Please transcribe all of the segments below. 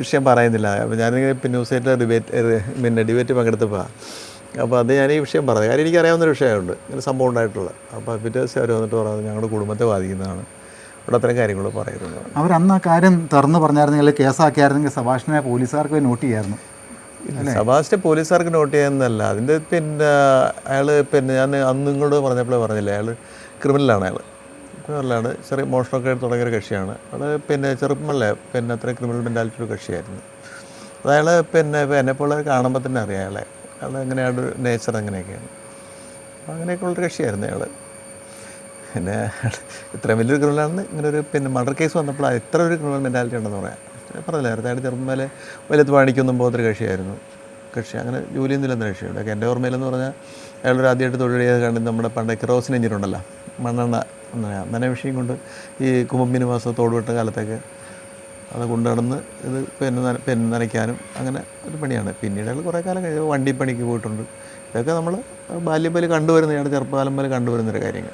വിഷയം പറയുന്നില്ല. അപ്പോൾ ഞാനിങ്ങനെ പിന്നെ ന്യൂസായിട്ട് ഡിബേറ്റ് പിന്നെ ഡിബേറ്റ് പങ്കെടുത്തപ്പോൾ അപ്പോൾ അത് ഞാൻ ഈ വിഷയം പറഞ്ഞു കാര്യം എനിക്കറിയാവുന്നൊരു വിഷയമുണ്ട്. ഇങ്ങനെ സംഭവം ഉണ്ടായിട്ടുള്ളത്. അപ്പോൾ പിറ്റേ ദിവസം അവർ വന്നിട്ട് പറയുന്നത് ഞങ്ങളുടെ കുടുംബത്തെ ബാധിക്കുന്നതാണ്. ഇവിടെ അത്തരം കാര്യങ്ങൾ പറയുന്നത്. അവർ അന്ന് ആ കാര്യം തുറന്ന് പറഞ്ഞായിരുന്നെങ്കിൽ കേസാക്കിയായിരുന്നെങ്കിൽ സഭാഷിനെ പോലീസുകാർക്ക് നോട്ട് ചെയ്യായിരുന്നു. സഭാഷിനെ പോലീസുകാർക്ക് നോട്ട് ചെയ്യുന്നതല്ല. അതിന്റെ പിന്നെ അയാൾ പിന്നെ ഞാൻ അന്ന് നിങ്ങളോട് പറഞ്ഞപ്പോഴേ പറഞ്ഞില്ല? അയാൾ ക്രിമിനലാണ് അയാൾ ക്രിമിനലാണ് ചെറിയ മോഷണമൊക്കെ ആയിട്ട് തുടങ്ങിയ ഒരു കക്ഷിയാണ്. അത് പിന്നെ ചെറുപ്പമല്ലേ പിന്നെ അത്രയും ക്രിമിനൽ മെന്റാലിറ്റി ഒരു കക്ഷിയായിരുന്നു. അത് അയാൾ പിന്നെ എന്നെപ്പോലെ കാണുമ്പോൾ തന്നെ അറിയാം അയാളെ. അയാൾ എങ്ങനെയാണ് നേച്ചർ അങ്ങനെയൊക്കെയാണ്. അപ്പോൾ അങ്ങനെയൊക്കെ ഉള്ളൊരു കക്ഷിയായിരുന്നു അയാൾ പിന്നെ ഇത്രയും വലിയൊരു ക്രിമിനലാണെന്ന് ഇങ്ങനെ ഒരു പിന്നെ മർഡർ കേസ് വന്നപ്പോൾ ഇത്ര ഒരു ക്രിമിനൽ മെന്റാലിറ്റി ഉണ്ടെന്ന് പറയാം. ഞാൻ പറഞ്ഞില്ല നേരത്തെ അയാൾ ചെറുപ്പം മേലെ വലുത് പണിക്കൊന്നും പോകാത്തൊരു കക്ഷിയായിരുന്നു. കക്ഷി അങ്ങനെ ജോലിയൊന്നും ഇല്ലെന്ന കക്ഷിയുണ്ട് എന്റെ ഓർമ്മയിലെന്ന് പറഞ്ഞാൽ അയാളൊരു ആദ്യമായിട്ട് തൊഴിൽ ചെയ്ത് കണ്ട് നമ്മുടെ പണ്ട് കിറോസിൻ എഞ്ചിനുണ്ടല്ലോ മണ്ണെണ്ണ അങ്ങനെ വിഷയം കൊണ്ട് ഈ കുമ്പമ്പിന് മാസം തോടുവിട്ട കാലത്തൊക്കെ അത് കൊണ്ടുനടന്ന് ഇത് പിന്നെ പെന്ന് നനയ്ക്കാനും അങ്ങനെ ഒരു പണിയാണ്. പിന്നീട് അയാൾ കുറേ കാലം കഴിഞ്ഞ് വണ്ടി പണിക്ക് പോയിട്ടുണ്ട്. ഇതൊക്കെ നമ്മൾ ബാല്യം പോലെ കണ്ടുവരുന്ന ഞങ്ങളുടെ ചെറുപ്പകാലം പോലെ കണ്ടുവരുന്നൊരു കാര്യങ്ങൾ.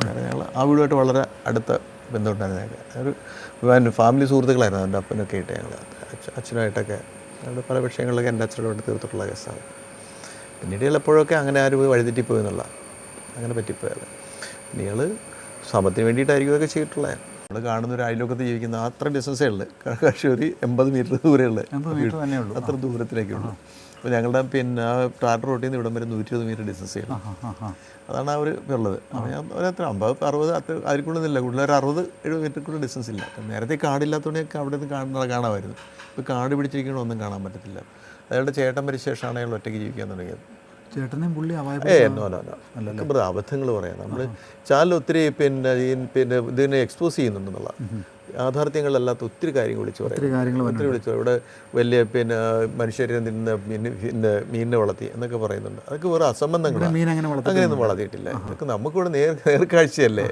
അങ്ങനെ ഞങ്ങൾ ആ വീടുമായിട്ട് വളരെ അടുത്ത ബന്ധമുണ്ടായിരുന്നു ഞങ്ങൾക്ക്. ഒരു ഫാമിലി സുഹൃത്തുക്കളായിരുന്നു എന്റെ അപ്പനൊക്കെ ആയിട്ട് ഞങ്ങൾ. അച്ഛ- അച്ഛനുമായിട്ടൊക്കെ ഞങ്ങൾ പല വിഷയങ്ങളിലൊക്കെ എന്റെ അച്ഛനോട് തീർത്തിട്ടുള്ള കേസാണ്. പിന്നീട് ചിലപ്പോഴൊക്കെ അങ്ങനെ ആരും പോയി വഴിതെറ്റിപ്പോയി എന്നുള്ള അങ്ങനെ പറ്റിപ്പോയത് ഇയാൾ സാമ്പത്തികം വേണ്ടിയിട്ടായിരിക്കും ഇതൊക്കെ ചെയ്തിട്ടുള്ളത് നമ്മൾ കാണുന്ന ഒരു അയലോക്കത്ത് ജീവിക്കുന്ന അത്ര ഡിസ്റ്റൻസേ ഉള്ളൂ. കക്ഷി ഒരു എൺപത് മീറ്റർ ദൂരേ ഉള്ളു. എൺപത് മീറ്റർ തന്നെ ഉള്ളൂ. അത്ര ദൂരത്തിലേക്കുള്ളൂ അപ്പോൾ ഞങ്ങളുടെ പിന്നെ ആ ടാറ്റർ റോട്ടിൽ നിന്ന് ഇവിടം വരെ നൂറ്റി ഇരുപത് മീറ്റർ ഡിസ്റ്റൻസ് ചെയ്യണം അതാണ് ആ ഒരു ഉള്ളത്. അപ്പോൾ ഞാൻ ഒരത്ര അമ്പത് അറുപത് അത്ര അതിൽക്കൊള്ളുന്നില്ല കൂടുതൽ ഒരു അറുപത് എഴുപത് മീറ്റർ കൂടുതൽ ഡിസ്റ്റൻസ് ഇല്ല. നേരത്തെ കാടില്ലാത്തതുകൊണ്ടൊക്കെ അവിടെ നിന്ന് കാണുന്ന കാണാമായിരുന്നു. ഇപ്പോൾ കാട് പിടിച്ചിരിക്കണമൊന്നും കാണാൻ പറ്റത്തില്ല. അയാളുടെ ചേട്ടൻ മരിച്ച ശേഷമാണ് അയാൾ ഒറ്റയ്ക്ക് ജീവിക്കാൻ തുടങ്ങിയത്. ചേട്ടനെയും പുള്ളി അവായ ഏ നോ നോ നോ അതൊക്കെ അബദ്ധങ്ങൾ പറയാം. നമ്മൾ ചാനൽ ഒത്തിരി പിന്നെ ഈ പിന്നെ ഇതിനെ എക്സ്പോസ് ചെയ്യുന്നുണ്ടെന്നുള്ള യാഥാർത്ഥ്യങ്ങളല്ലാത്ത ഒത്തിരി കാര്യങ്ങൾ വിളിച്ചു പറയും ഒത്തിരി വിളിച്ചു ഇവിടെ വലിയ പിന്നെ മനുഷ്യരെ നിന്ന് മീൻ പിന്നെ മീനിനെ വളർത്തി എന്നൊക്കെ പറയുന്നുണ്ട്. അതൊക്കെ വേറെ അസംബന്ധങ്ങളാണ് മീൻ അങ്ങനെ അങ്ങനെയൊന്നും വളർത്തിയിട്ടില്ല. ഇതൊക്കെ നമുക്കിവിടെ നേർ നേർക്കാഴ്ചയല്ലേ?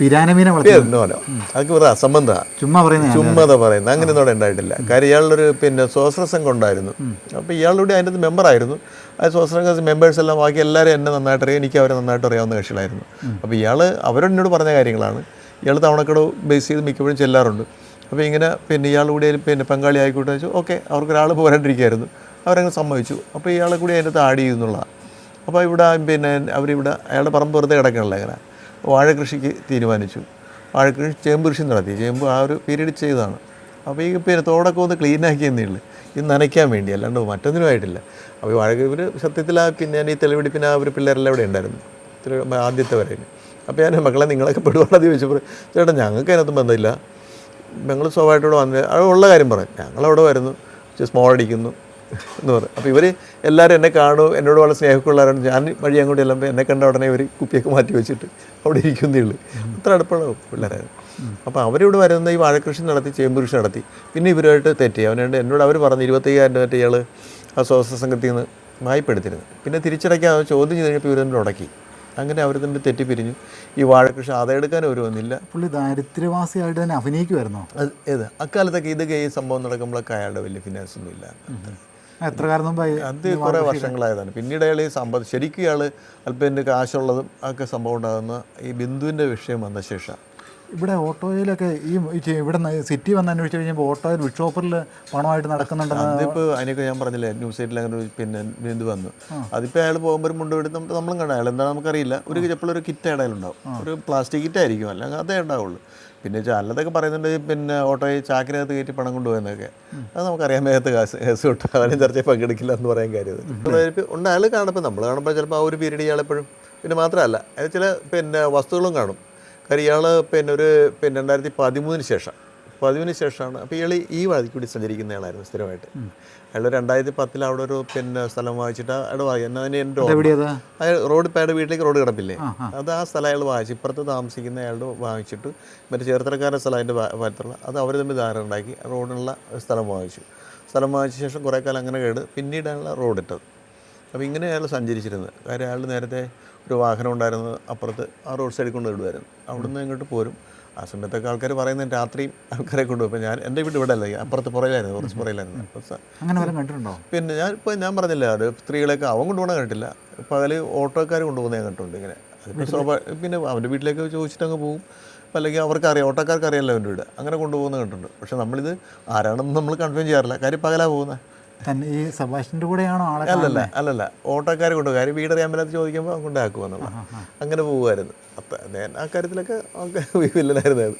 പിരാനമീനെ അതൊക്കെ വേറെ അസംബന്ധമാണ് ചുമ്മാ പറയുന്നത് ചുമ്മാത പറയുന്നത്. അങ്ങനെയൊന്നും അവിടെ ഉണ്ടായിട്ടില്ല. കാര്യം ഇയാളൊരു പിന്നെ സ്വാശ്രസംഘം ഉണ്ടായിരുന്നു. അപ്പോൾ ഇയാളുടെ അതിന്റെ മെമ്പർ മെമ്പറായിരുന്നു ആ സ്വാശ്രസംഘ മെമ്പേഴ്സ് എല്ലാം ബാക്കി എല്ലാവരും എന്നെ നന്നായിട്ട് അറിയാം. എനിക്ക് അവരെ നന്നായിട്ട് അറിയാവുന്ന കക്ഷികളായിരുന്നു. അപ്പോൾ ഇയാൾ അവരോട് എന്നോട് പറഞ്ഞ കാര്യങ്ങളാണ്. ഇയാൾ തവണക്കടവ് ബേസ് ചെയ്ത് മിക്കപ്പോഴും ചെല്ലാറുണ്ട്. അപ്പോൾ ഇങ്ങനെ പിന്നെ ഇയാൾ കൂടി പിന്നെ പങ്കാളി ആയിക്കോട്ടെ വെച്ചു ഓക്കെ അവർക്ക് ഒരാൾ പോരാണ്ടിരിക്കുകയായിരുന്നു. അവരങ്ങ് സമ്മതിച്ചു. അപ്പോൾ ഇയാളെ കൂടി അതിന്റെ അകത്ത് ആഡ് ചെയ്യുന്നുള്ളതാണ് അപ്പോൾ ഇവിടെ പിന്നെ അവരിവിടെ അയാളുടെ പറമ്പ് വെറുതെ കിടക്കണല്ലോ ഇങ്ങനെ വാഴ കൃഷിക്ക് തീരുമാനിച്ചു. വാഴ ചേമ്പ് കൃഷി നടത്തി. ചേമ്പ് ആ ഒരു പീരീഡ് ചെയ്തതാണ്. അപ്പോൾ ഈ പിന്നെ തോടൊക്കെ ഒന്ന് ക്ലീൻ ആക്കിയെന്നേ ഉള്ളൂ. ഇത് നനയ്ക്കാൻ വേണ്ടി അല്ലാണ്ട് മറ്റൊന്നിനും ആയിട്ടില്ല. അപ്പോൾ ഈ വാഴ ഇവർ സത്യത്തിൽ ആ പിന്നെ ഈ തെളിവെടുപ്പിന് ആ ഒരു പിള്ളേരെല്ലാം ഇവിടെ ഉണ്ടായിരുന്നു. ആദ്യത്തെ വരെ അപ്പോൾ ഞാൻ മക്കളെ നിങ്ങളൊക്കെ പെടുവാണെന്ന് ചോദിച്ചപ്പോൾ ചേട്ടാ ഞങ്ങൾക്ക് അതിനകത്തും ബന്ധമില്ല. ഞങ്ങൾ സ്വാഭാവികമായിട്ട് ഇവിടെ വന്ന് അത് ഉള്ള കാര്യം പറയും. ഞങ്ങളവിടെ വരുന്നു സ്മോൾ അടിക്കുന്നു എന്ന് പറയും. അപ്പോൾ ഇവർ എല്ലാവരും എന്നെ കാണും എന്നോട് വളരെ സ്നേഹമുള്ളവരാണ് ഞാൻ വഴി അങ്ങോട്ട് ചെല്ലുമ്പോൾ എന്നെ കണ്ട ഉടനെ ഇവർ കുപ്പിയൊക്കെ മാറ്റി വെച്ചിട്ട് അവിടെ ഇരിക്കുന്നേ ഉള്ളൂ അത്ര അടുപ്പമുള്ള പിള്ളേരായിരുന്നു അപ്പോൾ അവരിവിടെ വരുന്ന ഈ വാഴക്കൃഷി നടത്തി ചേമ്പ് കൃഷി നടത്തി. പിന്നെ ഇവരുമായിട്ട് തെറ്റി. അവനുണ്ട് എന്നോട് അവർ പറഞ്ഞു ഇരുപത്തയ്യായിരം രൂപ ഇയാൾ ആ സ്വാസ്ഥ്യ സംഘത്തിൽ നിന്ന് വായ്പ എടുത്തിരുന്നു. പിന്നെ തിരിച്ചടയ്ക്കാൻ ചോദ്യം ചെയ്ത് കഴിഞ്ഞപ്പോൾ ഇവരെന്നോട് ഉടക്കി. അങ്ങനെ അവർ തന്നെ തെറ്റിപ്പിരിഞ്ഞു. ഈ വാഴക്കൃഷി ആദായെടുക്കാൻ അവർ വന്നില്ല. പുള്ളി ദാരിദ്ര്യവാസിയായിട്ട് തന്നെ അഭിനയിക്കുമായിരുന്നോ? അത് ഏത്? അക്കാലത്തൊക്കെ ഇതൊക്കെ ഈ സംഭവം നടക്കുമ്പോഴൊക്കെ അയാളുടെ വലിയ ഫിനാൻസ് ഒന്നും ഇല്ല എത്ര കാലം മുമ്പായി അത് കുറേ വർഷങ്ങളായതാണ്. പിന്നീട് അയാൾ ഈ സമ്പത്ത് ശരിക്കും ഇയാൾ അല്പം എന്റെ കാശുള്ളതും ഒക്കെ സംഭവം ഉണ്ടാകുന്ന ഈ ബിന്ദുവിന്റെ വിഷയം വന്ന ശേഷം ഇവിടെ ഓട്ടോയിലൊക്കെ ഈ ഇവിടെ സിറ്റി വന്ന് അന്വേഷിച്ച് കഴിഞ്ഞപ്പോൾ ഓട്ടോയിൽ വിക്ഷോപ്പറിൽ പണമായിട്ട് നടക്കുന്നുണ്ടെന്ന് അതിപ്പോൾ അതിനൊക്കെ ഞാൻ പറഞ്ഞില്ലേ ന്യൂസ് സൈറ്റിൽ അങ്ങനെ ഒരു പിന്നെ വീണ്ടും വന്നു. അതിപ്പോൾ അയാൾ പോകുമ്പോൾ ഒരു മുണ്ട് എടുത്ത് നമ്മൾ നമ്മളും കണ്ട അയാൾ എന്താണെന്ന് നമുക്കറിയില്ല. ഒരു ചിലപ്പോൾ ഒരു കിറ്റ് അടയിലുണ്ടാവും ഉണ്ടാവും ഒരു പ്ലാസ്റ്റിക് കിറ്റ് ആയിരിക്കും അല്ലെങ്കിൽ അതേ ഉണ്ടാവുള്ളൂ. പിന്നെ അല്ലതൊക്കെ പറയുന്നുണ്ട് പിന്നെ ഓട്ടോയിൽ ചാക്കിനകത്ത് കയറ്റി പണം കൊണ്ടുപോയെന്നൊക്കെ. അത് നമുക്കറിയാൻ മേഘത്ത് കാശ് കേസ് തൊട്ട് അവനെ ചർച്ചയിൽ പങ്കെടുക്കില്ല എന്ന് പറയാൻ കാര്യം ഉണ്ട് അയാൾ കാണുമ്പോൾ നമ്മൾ കാണുമ്പോൾ ചിലപ്പോൾ ആ ഒരു പീരീഡ് ഇയാളെപ്പോഴും പിന്നെ മാത്രമല്ല അത് ചില പിന്നെ വസ്തുക്കളും കാണും. കാര്യം ഇയാൾ പിന്നെ ഒരു പിന്നെ രണ്ടായിരത്തി പതിമൂന്നിന് ശേഷം. പതിമൂന്നിന് ശേഷമാണ്. അപ്പോൾ ഇയാൾ ഈ വഴി കൂടി സഞ്ചരിക്കുന്ന ആളായിരുന്നു സ്ഥിരമായിട്ട് അയാൾ രണ്ടായിരത്തി പത്തിൽ അവിടെ ഒരു പിന്നെ സ്ഥലം വാങ്ങിച്ചിട്ട് അവിടെ എന്നാൽ അതിന് എന്റെ. അയാൾ റോഡ് പേരുടെ വീട്ടിലേക്ക് റോഡ് കിടപ്പില്ലേ? അത് ആ സ്ഥലം അയാൾ വാങ്ങിച്ചു ഇപ്പുറത്ത് താമസിക്കുന്ന അയാളുടെ വാങ്ങിച്ചിട്ട് മറ്റേ ചേർത്തലക്കാരുടെ സ്ഥലം അതിന്റെ ഭാഗത്തുള്ള അത് അവർ തമ്മിൽ ധാരണ ഉണ്ടാക്കി റോഡിനുള്ള സ്ഥലം വാങ്ങിച്ചു. സ്ഥലം വാങ്ങിച്ച ശേഷം കുറേ കാലം അങ്ങനെ കേട് പിന്നീടാണ് റോഡ് ഇട്ടത്. അപ്പോൾ ഇങ്ങനെ അയാൾ സഞ്ചരിച്ചിരുന്നത് കാര്യം അയാൾ നേരത്തെ ഒരു വാഹനം ഉണ്ടായിരുന്നത് അപ്പുറത്ത് ആ റോഡ് സൈഡിൽ കൊണ്ട് വിടുമായിരുന്നു അവിടുന്ന് ഇങ്ങോട്ട് പോരും. ആ സമയത്തൊക്കെ ആൾക്കാർ പറയുന്നത് രാത്രിയും ആൾക്കാരെ കൊണ്ടുപോകും. അപ്പോൾ ഞാൻ എന്റെ വീട് ഇവിടെ അല്ല അപ്പുറത്ത് പുറയിലായിരുന്നു കുറച്ച് പുറയിലായിരുന്നു അങ്ങനെ കണ്ടിട്ടുണ്ടോ? പിന്നെ ഞാൻ ഇപ്പോൾ ഞാൻ പറഞ്ഞില്ല അത് സ്ത്രീകളെയൊക്കെ അവൻ കൊണ്ടുപോകണം കണ്ടിട്ടില്ല. പകൽ ഓട്ടോക്കാർ കൊണ്ടുപോകുന്ന ഞാൻ കണ്ടിട്ടുണ്ട് ഇങ്ങനെ. അതിപ്പോൾ സ്വാഭാവിക പിന്നെ അവന്റെ വീട്ടിലേക്ക് ചോദിച്ചിട്ട് അങ്ങ് പോകും. അല്ലെങ്കിൽ അവർക്ക് അറിയാം ഓട്ടോക്കാർക്ക് അറിയാമല്ലോ അവന്റെ വീട്. അങ്ങനെ കൊണ്ടുപോകുന്ന കണ്ടിട്ടുണ്ട്. പക്ഷെ നമ്മളിത് ആരാണെന്ന് നമ്മൾ കൺഫേം ചെയ്യാറില്ല. കാര്യം പകലാ പോകുന്നത്. തന്നെ ഈ സബാഷിന്റെ കൂടെയാണോ ആളെ അല്ലല്ല അല്ലല്ല. ഓട്ടോക്കാർ കൊണ്ടുപോകും കാര്യം വീട് അറിയാൻ പറ്റാത്ത ചോദിക്കുമ്പോൾ കൊണ്ടാക്കുക എന്നുള്ള അങ്ങനെ പോവുമായിരുന്നു. അപ്പം ഞാൻ ആ കാര്യത്തിലൊക്കെ വില്ലനായിരുന്നു അത്.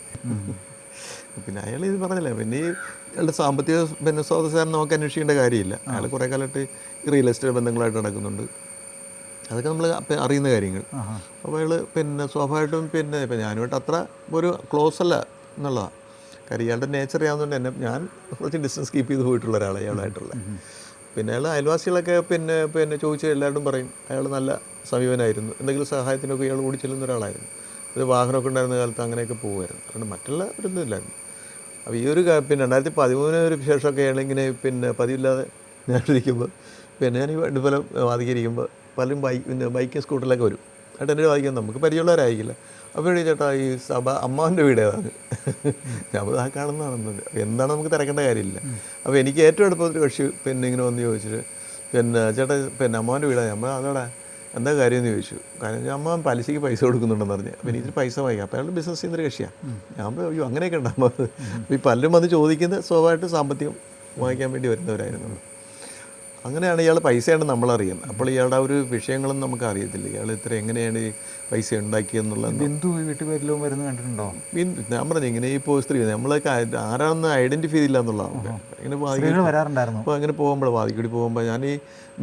പിന്നെ അയാൾ ഇത് പറഞ്ഞില്ല പിന്നെ ഈ അയാളുടെ സാമ്പത്തിക പിന്നെ സ്രോതസ്സാരം നമുക്ക് അന്വേഷിക്കേണ്ട കാര്യമില്ല. അയാൾ കുറേ കാലമായിട്ട് ഈ റിയൽ എസ്റ്റേറ്റ് ബന്ധങ്ങളായിട്ട് നടക്കുന്നുണ്ട്. അതൊക്കെ നമ്മൾ അറിയുന്ന കാര്യങ്ങൾ. അപ്പോൾ അയാൾ പിന്നെ സ്വാഭാവികമായിട്ടും പിന്നെ ഇപ്പം ഞാനുമായിട്ട് അത്ര ഒരു ക്ലോസ് അല്ല എന്നുള്ളതാണ് കാര്യം ഇയാളുടെ നേച്ചർ അറിയാവുന്നതുകൊണ്ട് തന്നെ ഞാൻ കുറച്ച് ഡിസ്റ്റൻസ് കീപ്പ് ചെയ്ത് പോയിട്ടുള്ള ഒരാളാണ് ഇയാളായിട്ടുള്ള പിന്നെ അയാൾ അയൽവാസികളൊക്കെ പിന്നെ പിന്നെ ചോദിച്ച എല്ലാവരും പറയും അയാൾ നല്ല സമീപനായിരുന്നു. എന്തെങ്കിലും സഹായത്തിനൊക്കെ ഇയാൾ ഓടി ചെല്ലുന്ന ഒരാളായിരുന്നു. ഒരു വാഹനമൊക്കെ ഉണ്ടായിരുന്ന കാലത്ത് അങ്ങനെയൊക്കെ പോകുമായിരുന്നു അതുകൊണ്ട് മറ്റുള്ള ഒരു ഇല്ലായിരുന്നു അപ്പോൾ ഈ ഒരു പിന്നെ രണ്ടായിരത്തി പതിമൂന്നിന് ഒരു ശേഷമൊക്കെ ഇങ്ങനെ പിന്നെ പതിവില്ലാതെ ഞാനിരിക്കുമ്പോൾ പിന്നെ ഞാൻ ഈ ഫലം വാദിക്കുമ്പോൾ പലരും ബൈക്ക് പിന്നെ ബൈക്കും സ്കൂട്ടറിലൊക്കെ വരും. എന്നിട്ട് എന്റെ വാദിക്കാൻ നമുക്ക് പരിചയമുള്ളവരായിരിക്കില്ല. അപ്പോൾ ഈ ചേട്ടാ ഈ സഭ അമ്മാവന്റെ വീട് ഏതാണ് ഞാൻ ആ കാണുന്നതാണെന്നുണ്ട് എന്താണ് നമുക്ക് തിരക്കേണ്ട കാര്യമില്ല. അപ്പോൾ എനിക്ക് ഏറ്റവും അടുപ്പത്തിൽ കക്ഷി പിന്നെ ഇങ്ങനെ വന്ന് ചോദിച്ചിട്ട് പിന്നെ ചേട്ടാ പിന്നെ അമ്മാവന്റെ വീടാണ് നമ്മൾ അതോടെ എന്താ കാര്യം? എന്ന് ചോദിച്ചു. കാരണം അമ്മ പലിശയ്ക്ക് പൈസ കൊടുക്കുന്നുണ്ടെന്ന് പറഞ്ഞു. അപ്പോൾ എനിക്ക് പൈസ വായിക്കാം അപ്പോൾ അയാൾ ബിസിനസ് ചെയ്യുന്നൊരു കക്ഷിയാണ് ഞാൻ അയ്യോ അങ്ങനെയൊക്കെ ഉണ്ടാകുമ്പോൾ ഈ പലരും വന്ന് ചോദിക്കുന്നത് സ്വാഭാവികമായിട്ട് സാമ്പത്തികം വാങ്ങിക്കാൻ വേണ്ടി വരുന്നവരായിരുന്നു. അങ്ങനെയാണ് ഇയാൾ പൈസയാണ് നമ്മളറിയുന്നത്. അപ്പോൾ ഇയാളുടെ ആ ഒരു വിഷയങ്ങളൊന്നും നമുക്ക് അറിയത്തില്ല ഇയാൾ ഇത്ര എങ്ങനെയാണ് ഈ പൈസ ഉണ്ടാക്കിയെന്നുള്ളത് ബിന്ദു വീട്ടുപേരിലും വരുന്നത് കണ്ടിട്ടുണ്ടോ? ബിന്ദു ഞാൻ പറഞ്ഞു ഇങ്ങനെ ഈ ഇപ്പോൾ സ്ത്രീ നമ്മളൊക്കെ ആരാണെന്ന് ഐഡന്റിഫൈ ചെയ്തില്ല എന്നുള്ളതാണ്. ഇങ്ങനെ അപ്പോൾ അങ്ങനെ പോകുമ്പോൾ വാതിക്കൂടി പോകുമ്പോൾ ഞാൻ ഈ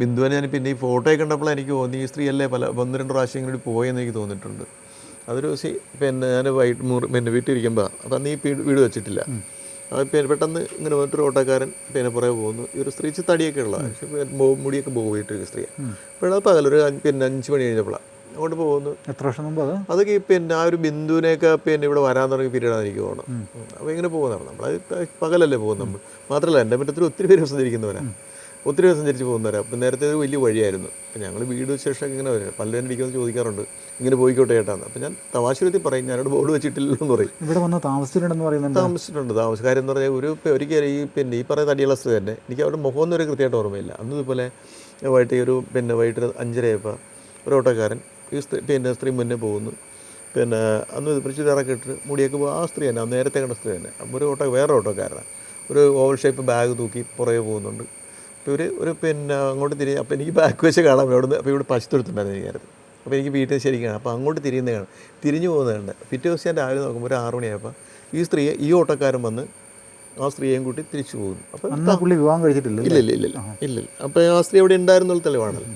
ബിന്ദുവിനെ ഞാൻ പിന്നെ ഈ ഫോട്ടോയൊക്കെ കണ്ടപ്പോൾ എനിക്ക് തോന്നി ഈ സ്ത്രീ അല്ലേ പല ഒന്ന് രണ്ട് പ്രാവശ്യം ഇങ്ങനെ പോയെന്ന് എനിക്ക് തോന്നിയിട്ടുണ്ട്. അതൊരു സി പിന്നെ ഞാൻ വൈകിട്ട് മുറി പിന്നെ വീട്ടിലിരിക്കുമ്പോൾ അപ്പം നീ വീട് വെച്ചിട്ടില്ല. പിന്നെ പെട്ടെന്ന് ഇങ്ങനെ മറ്റൊരു ഓട്ടോക്കാരൻ പിന്നെ പുറകെ പോകുന്നു. ഈ ഒരു സ്ത്രീ തടിയൊക്കെ ഉള്ള പക്ഷേ മുടിയൊക്കെ പോയിട്ട് സ്ത്രീയാണ് അപ്പോഴത് പകലൊരു ഒരു പിന്നെ അഞ്ച് മണി കഴിഞ്ഞപ്പോഴാണ് അങ്ങോട്ട് പോകുന്നു. എത്ര വർഷം മുമ്പ് അത്? അതൊക്കെ പിന്നെ ആ ഒരു ബിന്ദുവിനെയൊക്കെ പിന്നെ ഇവിടെ വരാൻ തുടങ്ങിയ പീരീഡാണ് എനിക്ക് തോന്നുന്നത്. അപ്പോൾ ഇങ്ങനെ പോകുന്നതാണ് നമ്മൾ പകലല്ലേ പോകുന്നത് നമ്മൾ മാത്രമല്ല എന്റെ മറ്റത്തിൽ ഒത്തിരി പേര് സഞ്ചരിക്കുന്നവരാണ് ഒത്തിരി ദിവസം സഞ്ചരിച്ച് പോകുന്നവരാണ് അപ്പം നേരത്തെ ഒരു വലിയ വഴിയായിരുന്നു. അപ്പം ഞങ്ങൾ വീട് ശേഷമൊക്കെ ശേഷം ഇങ്ങനെ വരും. പലരും ഇരിക്കുന്നത് ചോദിക്കാറുണ്ട്. ഇങ്ങനെ പോയിക്കോട്ടെ ഏട്ടാന്ന് അപ്പം ഞാൻ തവാശുരത്തിൽ പറയും ഞാനോട് ബോർഡ് വെച്ചിട്ടില്ലല്ലോ എന്ന് പറയും. ഇവിടെ വന്ന താമസിച്ചിട്ടുണ്ടെന്ന് പറയുന്നത് താമസിച്ചിട്ടുണ്ട്. താമസക്കാരെന്ന് എന്ന് പറഞ്ഞാൽ ഒരു ഒരിക്കൽ ഈ പിന്നെ ഈ പറയുന്ന അടിയളസ് തന്നെ. എനിക്ക് അവരുടെ മുഖം ഒന്നും ഒരു കൃത്യമായിട്ട് ഓർമ്മയില്ല. അന്ന് ഇതുപോലെ വൈകിട്ട് ഒരു പിന്നെ വൈകിട്ട് അഞ്ചരയപ്പം അഞ്ചരയപ്പോൾ ഒരു ഓട്ടോക്കാരൻ ഈ സ്ത്രീ പിന്നെ സ്ത്രീ മുന്നേ പോകുന്നു. പിന്നെ അന്ന് ചുരിദാറൊക്കെ ഇട്ട് മുടിയൊക്കെ പോകും ആ സ്ത്രീ തന്നെ നേരത്തെ കണ്ട സ്ത്രീ തന്നെ. അപ്പോൾ ഒരു ഓട്ടോ വേറെ ഓട്ടോക്കാരനാണ് ഒരു ഓവൽ ഷേപ്പ് ബാഗ് തൂക്കി പുറകെ പോകുന്നുണ്ട്. ഒരു ഒരു പിന്നെ അങ്ങോട്ട് തിരി അപ്പോൾ എനിക്ക് ബാക്ക് വെച്ച് കാണാൻ അവിടുന്ന് അപ്പോൾ ഇവിടെ പശുത്തെടുത്തുണ്ടായിരുന്നു എനിക്ക് നേരത്തെ. അപ്പോൾ എനിക്ക് വീട്ടിൽ ശരിക്കാണ് അപ്പോൾ അങ്ങോട്ട് തിരിയുന്നത് കാണാം. തിരിഞ്ഞു പോകുന്നത് കണ്ട് പിറ്റേ ദിവസം ഞാൻ രാവിലെ നോക്കുമ്പോൾ ഒരു ആറുമണിയായപ്പോൾ ഈ സ്ത്രീയെ ഈ ഓട്ടക്കാരൻ വന്ന് ആ സ്ത്രീയെയും കൂട്ടി തിരിച്ചു പോകുന്നു. അപ്പോൾ പുള്ളി വിവാഹം കഴിച്ചിട്ടില്ല ഇല്ല ഇല്ല ഇല്ല ഇല്ല. അപ്പോൾ ആ സ്ത്രീ അവിടെ ഉണ്ടായിരുന്നുള്ള തെളിവാണല്ലോ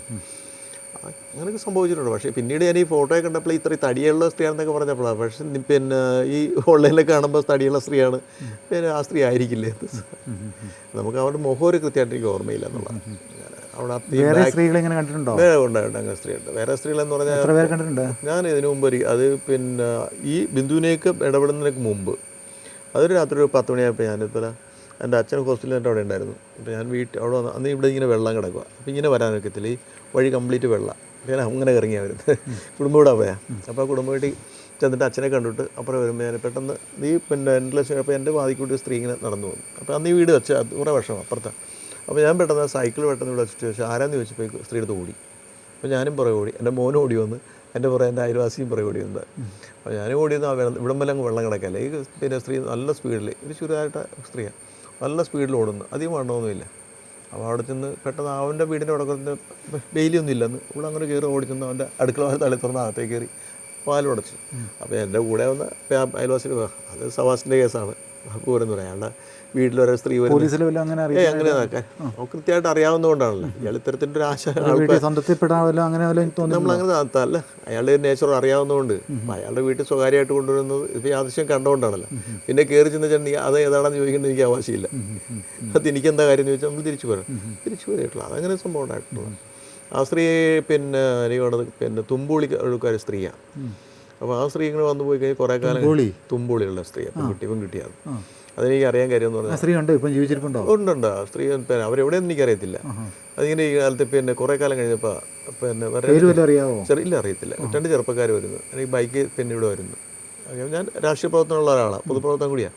അങ്ങനെയൊക്കെ സംഭവിച്ചിട്ടുണ്ട്. പക്ഷേ പിന്നീട് ഞാൻ ഈ ഫോട്ടോ കണ്ടപ്പോൾ ഇത്ര തടിയുള്ള സ്ത്രീയാണെന്നൊക്കെ പറഞ്ഞപ്പോഴാണ്. പക്ഷേ പിന്നെ ഈ ഓൺലൈനിൽ കാണുമ്പോൾ തടിയുള്ള സ്ത്രീയാണ്. പിന്നെ ആ സ്ത്രീ ആയിരിക്കില്ലേ. നമുക്ക് അവരുടെ മുഖം ഒരു കൃത്യമായിട്ട് എനിക്ക് ഓർമ്മയില്ല എന്നുള്ളതാണ്. അവിടെ വേറെ ഇങ്ങനെ കണ്ടിട്ടുണ്ടോ? വേറെ ഉണ്ടായിട്ടുണ്ട് അങ്ങനെ സ്ത്രീയുണ്ട് വേറെ സ്ത്രീകളെന്ന് പറഞ്ഞാൽ കണ്ടിട്ടുണ്ട്? ഞാൻ ഇതിനു മുമ്പ് ഒരു അത് പിന്നെ ഈ ബിന്ദുവിനേക്ക് ഇടപെടുന്നതിനൊക്കെ മുമ്പ് അതൊരു രാത്രി ഒരു പത്ത് മണിയായപ്പോൾ ഞാനിപ്പോൾ എന്റെ അച്ഛൻ ഹോസ്റ്റലിൽ എന്റെ അവിടെ ഉണ്ടായിരുന്നു. അപ്പോൾ ഞാൻ വീട്ടിൽ അവിടെ വന്ന് അന്ന് ഇവിടെ ഇങ്ങനെ വെള്ളം കിടക്കുക. അപ്പോൾ ഇങ്ങനെ വരാനൊക്കത്തില്ല. ഈ വഴി കംപ്ലീറ്റ് വെള്ളം. ഞാൻ അങ്ങനെ ഇറങ്ങിയാൽ വരുന്നത് കുടുംബം ഇവിടെ പോയാൽ അപ്പോൾ കുടുംബം വീട്ടിൽ ചെന്നിട്ട് അച്ഛനെ കണ്ടിട്ട് അപ്പുറം വരുമ്പോൾ ഞാൻ പെട്ടെന്ന് നീ പിന്നെ എന്റെ ലക്ഷം അപ്പോൾ എന്റെ വാതിക്കൂട്ടി സ്ത്രീ ഇങ്ങനെ നടന്നു പോകും അപ്പോൾ അന്ന് ഈ വീട് വെച്ച കുറേ വർഷം അപ്പുറത്താണ് അപ്പോൾ ഞാൻ പെട്ടെന്ന് സൈക്കിൾ പെട്ടെന്ന് ഇവിടെ വെച്ചിട്ട് ചോദിച്ചു ആരാന്ന് ചോദിച്ചപ്പോൾ സ്ത്രീ എടുത്ത് ഓടി. അപ്പോൾ ഞാനും പുറകെ ഓടി. എന്റെ മോനും ഓടി വന്ന് എന്റെ പുറകെ എന്റെ അയൽവാസിയും പുറകെ ഓടി വന്നത് അപ്പോൾ ഞാനും ഓടി വന്ന് വെള്ളം ഇവിടം അങ്ങ് വെള്ളം കിടക്കല്ലേ? ഈ പിന്നെ സ്ത്രീ നല്ല സ്പീഡിൽ ഒരു ചുരുതായിട്ട് സ്ത്രീയാണ് നല്ല സ്പീഡിൽ ഓടുന്നു. അധികം വണ്ണമൊന്നുമില്ല. അപ്പോൾ അവിടെ ചെന്ന് പെട്ടെന്ന് അവന്റെ വീടിന്റെ അവിടെ കുറച്ച് ബെയിലിയൊന്നും ഇല്ലെന്ന് ഇവിടെ അങ്ങനെ കയറി ഓടിച്ചെന്ന് ചെന്ന് അവന്റെ അടുക്കള വാർത്ത തള്ളി തുറന്ന് അകത്തേക്ക് കയറി വാലുടച്ചു അപ്പോൾ എന്റെ കൂടെ വന്ന അയൽവാസികൾ അത് സവാസിന്റെ കേസാണ്. പൂരെന്ന് പറയാം? അയാളുടെ വീട്ടിലൊരു സ്ത്രീ അങ്ങനെ കൃത്യമായിട്ട് അറിയാവുന്നതുകൊണ്ടാണല്ലോ. ഇയാൾ ഇത്തരത്തിന്റെ ഒരു ആശ നമ്മൾ അങ്ങനെ നടത്താല്ല അയാളുടെ നേച്ചർ അറിയാവുന്നതുകൊണ്ട്. അയാളുടെ വീട്ടിൽ സ്വകാര്യമായിട്ട് കൊണ്ടുവരുന്നത് ഇത് യാദൃശ്യം കണ്ടുകൊണ്ടാണല്ലോ പിന്നെ കയറി ചെന്ന് ചെന്ന് അത് ഏതാണെന്ന് ചോദിക്കുന്നത് എനിക്ക് ആവശ്യമില്ല അത് എനിക്ക് എന്താ കാര്യം ചോദിച്ചാൽ നമ്മൾ തിരിച്ചു വരാം തിരിച്ചു വരായിട്ടുള്ള അതങ്ങനെ സംഭവം ഉണ്ടായിട്ടുള്ളത് ആ സ്ത്രീ പിന്നെ എനിക്ക് പിന്നെ തുമ്പുളി ഒരു സ്ത്രീയാണ്. അപ്പോൾ ആ സ്ത്രീ ഇങ്ങനെ വന്നു പോയി കഴിഞ്ഞാൽ കുറേ കാലം തുമ്പൂളിയുള്ള സ്ത്രീ അപ്പം കിട്ടി കിട്ടിയത് അതെനിക്ക് അറിയാൻ കാര്യം എന്ന് പറഞ്ഞാൽ സ്ത്രീ ഉണ്ട് ഇപ്പം ജീവിച്ചിരിപ്പുണ്ടോ? ഉണ്ടുണ്ട്. സ്ത്രീ പിന്നെ അവരെവിടെയെന്ന് എനിക്കറിയത്തില്ല. അതിങ്ങനെ ഈ കാലത്ത് പിന്നെ കുറേ കാലം കഴിഞ്ഞപ്പോൾ പിന്നെ അറിയാവോ? ചെറിയ ഇല്ല അറിയത്തില്ല. രണ്ട് ചെറുപ്പക്കാർ വരുന്നു. എനിക്ക് ബൈക്ക് പിന്നെ ഇവിടെ വരുന്നു. ഞാൻ രാഷ്ട്രീയ പ്രവർത്തനമുള്ള ഒരാളാണ് പൊതുപ്രവർത്തനം കൂടിയാണ്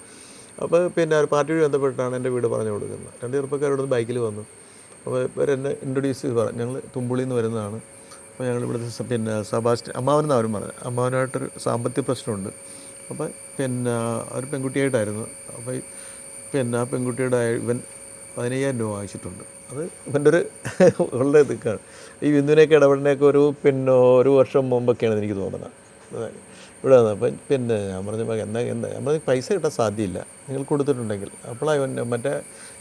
അപ്പോൾ പിന്നെ ഒരു പാർട്ടിയോട് ബന്ധപ്പെട്ടാണ് എന്റെ വീട് പറഞ്ഞു കൊടുക്കുന്നത്. രണ്ട് ചെറുപ്പക്കാരോട് ബൈക്കിൽ വന്നു. അപ്പോൾ ഇവരെന്നെ ഇൻട്രൊഡ്യൂസ് ചെയ്ത് പറഞ്ഞു. ഞങ്ങൾ തുമ്പുളിയിൽ നിന്ന് വരുന്നതാണ്. അപ്പോൾ ഞങ്ങൾ ഇവിടുത്തെ പിന്നെ സബാസ്റ്റ്യൻ അമ്മാവനെന്ന് അവരും പറഞ്ഞു അമ്മാവനായിട്ടൊരു സാമ്പത്തിക പ്രശ്നമുണ്ട്. അപ്പോൾ പിന്നെ ഒരു പെൺകുട്ടിയായിട്ടായിരുന്നു. അപ്പോൾ പിന്നെ ആ പെൺകുട്ടിയുടെ ഇവൻ പതിനയ്യായിരം രൂപ വാങ്ങിച്ചിട്ടുണ്ട്. അത് ഇവന്റെ ഒരു ഉള്ള ഇതൊക്കെയാണ്. ഈ ബിന്ദുവിനെയൊക്കെ ഇടപെടണയൊക്കെ ഒരു പിന്നെ ഒരു വർഷം മുമ്പൊക്കെയാണ് എനിക്ക് തോന്നുന്നത്. ഇവിടെ വന്നത് അപ്പം പിന്നെ ഞാൻ പറഞ്ഞു "മകൻ, എന്താ എന്താ? നമ്മൾ പൈസ കിട്ടാൻ സാധ്യമില്ല. നിങ്ങൾ കൊടുത്തിട്ടുണ്ടെങ്കിൽ. അപ്പോഴാണ് ഇവൻ മറ്റേ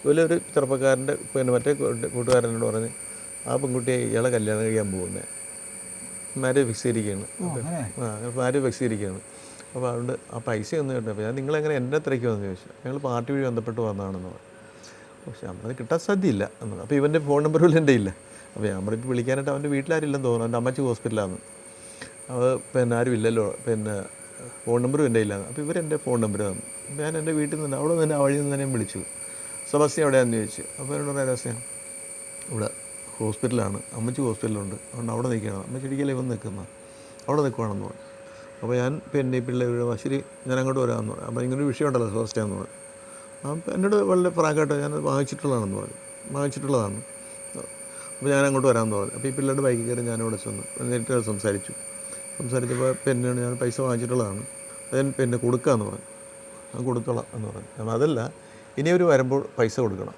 ഇവലൊരു ചെറുപ്പക്കാരന്റെ പിന്നെ മറ്റേ കൂട്ട് കൂട്ടുകാരനോട് പറഞ്ഞ് ആ പെൺകുട്ടിയെ ഇയാളെ കല്യാണം കഴിക്കാൻ പോകുന്നത് മാര്യ ഫിക്സ് ചെയ്തിരിക്കുകയാണ് ആ മാര്യ ഫിക്സ് ചെയ്തിരിക്കുകയാണ് അപ്പോൾ അതുകൊണ്ട് ആ പൈസ ഒന്നും കിട്ടും അപ്പോൾ ഞാൻ നിങ്ങളെങ്ങനെ എന്റെ അത്രയ്ക്ക് വന്നു ചോദിച്ചു. ഞങ്ങൾ പാർട്ടി വഴി ബന്ധപ്പെട്ട് വന്നതാണെന്ന് പറഞ്ഞു. പക്ഷേ നമ്മളത് കിട്ടാൻ സാധ്യമില്ല എന്ന് അപ്പോൾ ഇവന്റെ ഫോൺ നമ്പർ പോലും എന്റെ ഇല്ല. അപ്പോൾ ഞാൻ ഇപ്പോൾ വിളിക്കാനായിട്ട് അവന്റെ വീട്ടിലാരില്ലെന്ന് തോന്നുന്നു. എന്റെ അമ്മച്ചി ഹോസ്പിറ്റലാണ് അവ പിന്നെ ആരും ഇല്ലല്ലോ. പിന്നെ ഫോൺ നമ്പറും എന്റെ ഇല്ലാന്ന്. അപ്പോൾ ഇവരെന്റെ ഫോൺ നമ്പർ തന്നു. ഞാൻ എന്റെ വീട്ടിൽ നിന്ന് അവിടെ നിന്ന് വഴിയിൽ നിന്ന് തന്നെ വിളിച്ചു. സെബാസ്റ്റ്യൻ എവിടെയാണെന്ന് ചോദിച്ചു. അപ്പോൾ എന്നോട് പറയാം ഇവിടെ ഹോസ്പിറ്റലാണ്. അമ്മച്ചി ഹോസ്പിറ്റലുണ്ട് അതുകൊണ്ട് അവിടെ നിൽക്കണം അമ്മച്ചി ഇടിക്കല്ലേ ഇവൻ നിൽക്കുന്ന അവിടെ നിൽക്കുവാണെന്ന് പറഞ്ഞു. അപ്പോൾ ഞാൻ പിന്നെ ഈ പിള്ളേർ ശരി ഞാൻ അങ്ങോട്ട് വരാമെന്ന് പറഞ്ഞു. അപ്പോൾ ഇങ്ങനൊരു വിഷയം ഉണ്ടല്ലോ സെബാസ്റ്റ്യാന്ന് പറഞ്ഞു. അപ്പം എന്നോട് വളരെ ഫ്രാങ്കായിട്ട് ഞാൻ വാങ്ങിച്ചിട്ടുള്ളതാണെന്ന് പറഞ്ഞു. വാങ്ങിച്ചിട്ടുള്ളതാണ്. അപ്പോൾ ഞാൻ അങ്ങോട്ട് വരാമെന്ന് പറഞ്ഞു. അപ്പോൾ ഈ പിള്ളേരുടെ ബൈക്കിൽ കയറി ഞാൻ ഇവിടെ ചെന്നു. നേരിട്ട് സംസാരിച്ചു. സംസാരിച്ചപ്പോൾ പിന്നെ ഞാൻ പൈസ വാങ്ങിച്ചിട്ടുള്ളതാണ്. അതിന് പിന്നെ കൊടുക്കാമെന്ന് പറഞ്ഞു. ഞാൻ കൊടുത്തോളാം എന്ന് പറഞ്ഞു. ഞാൻ അതല്ല ഇനി അവർ വരുമ്പോൾ പൈസ കൊടുക്കണം.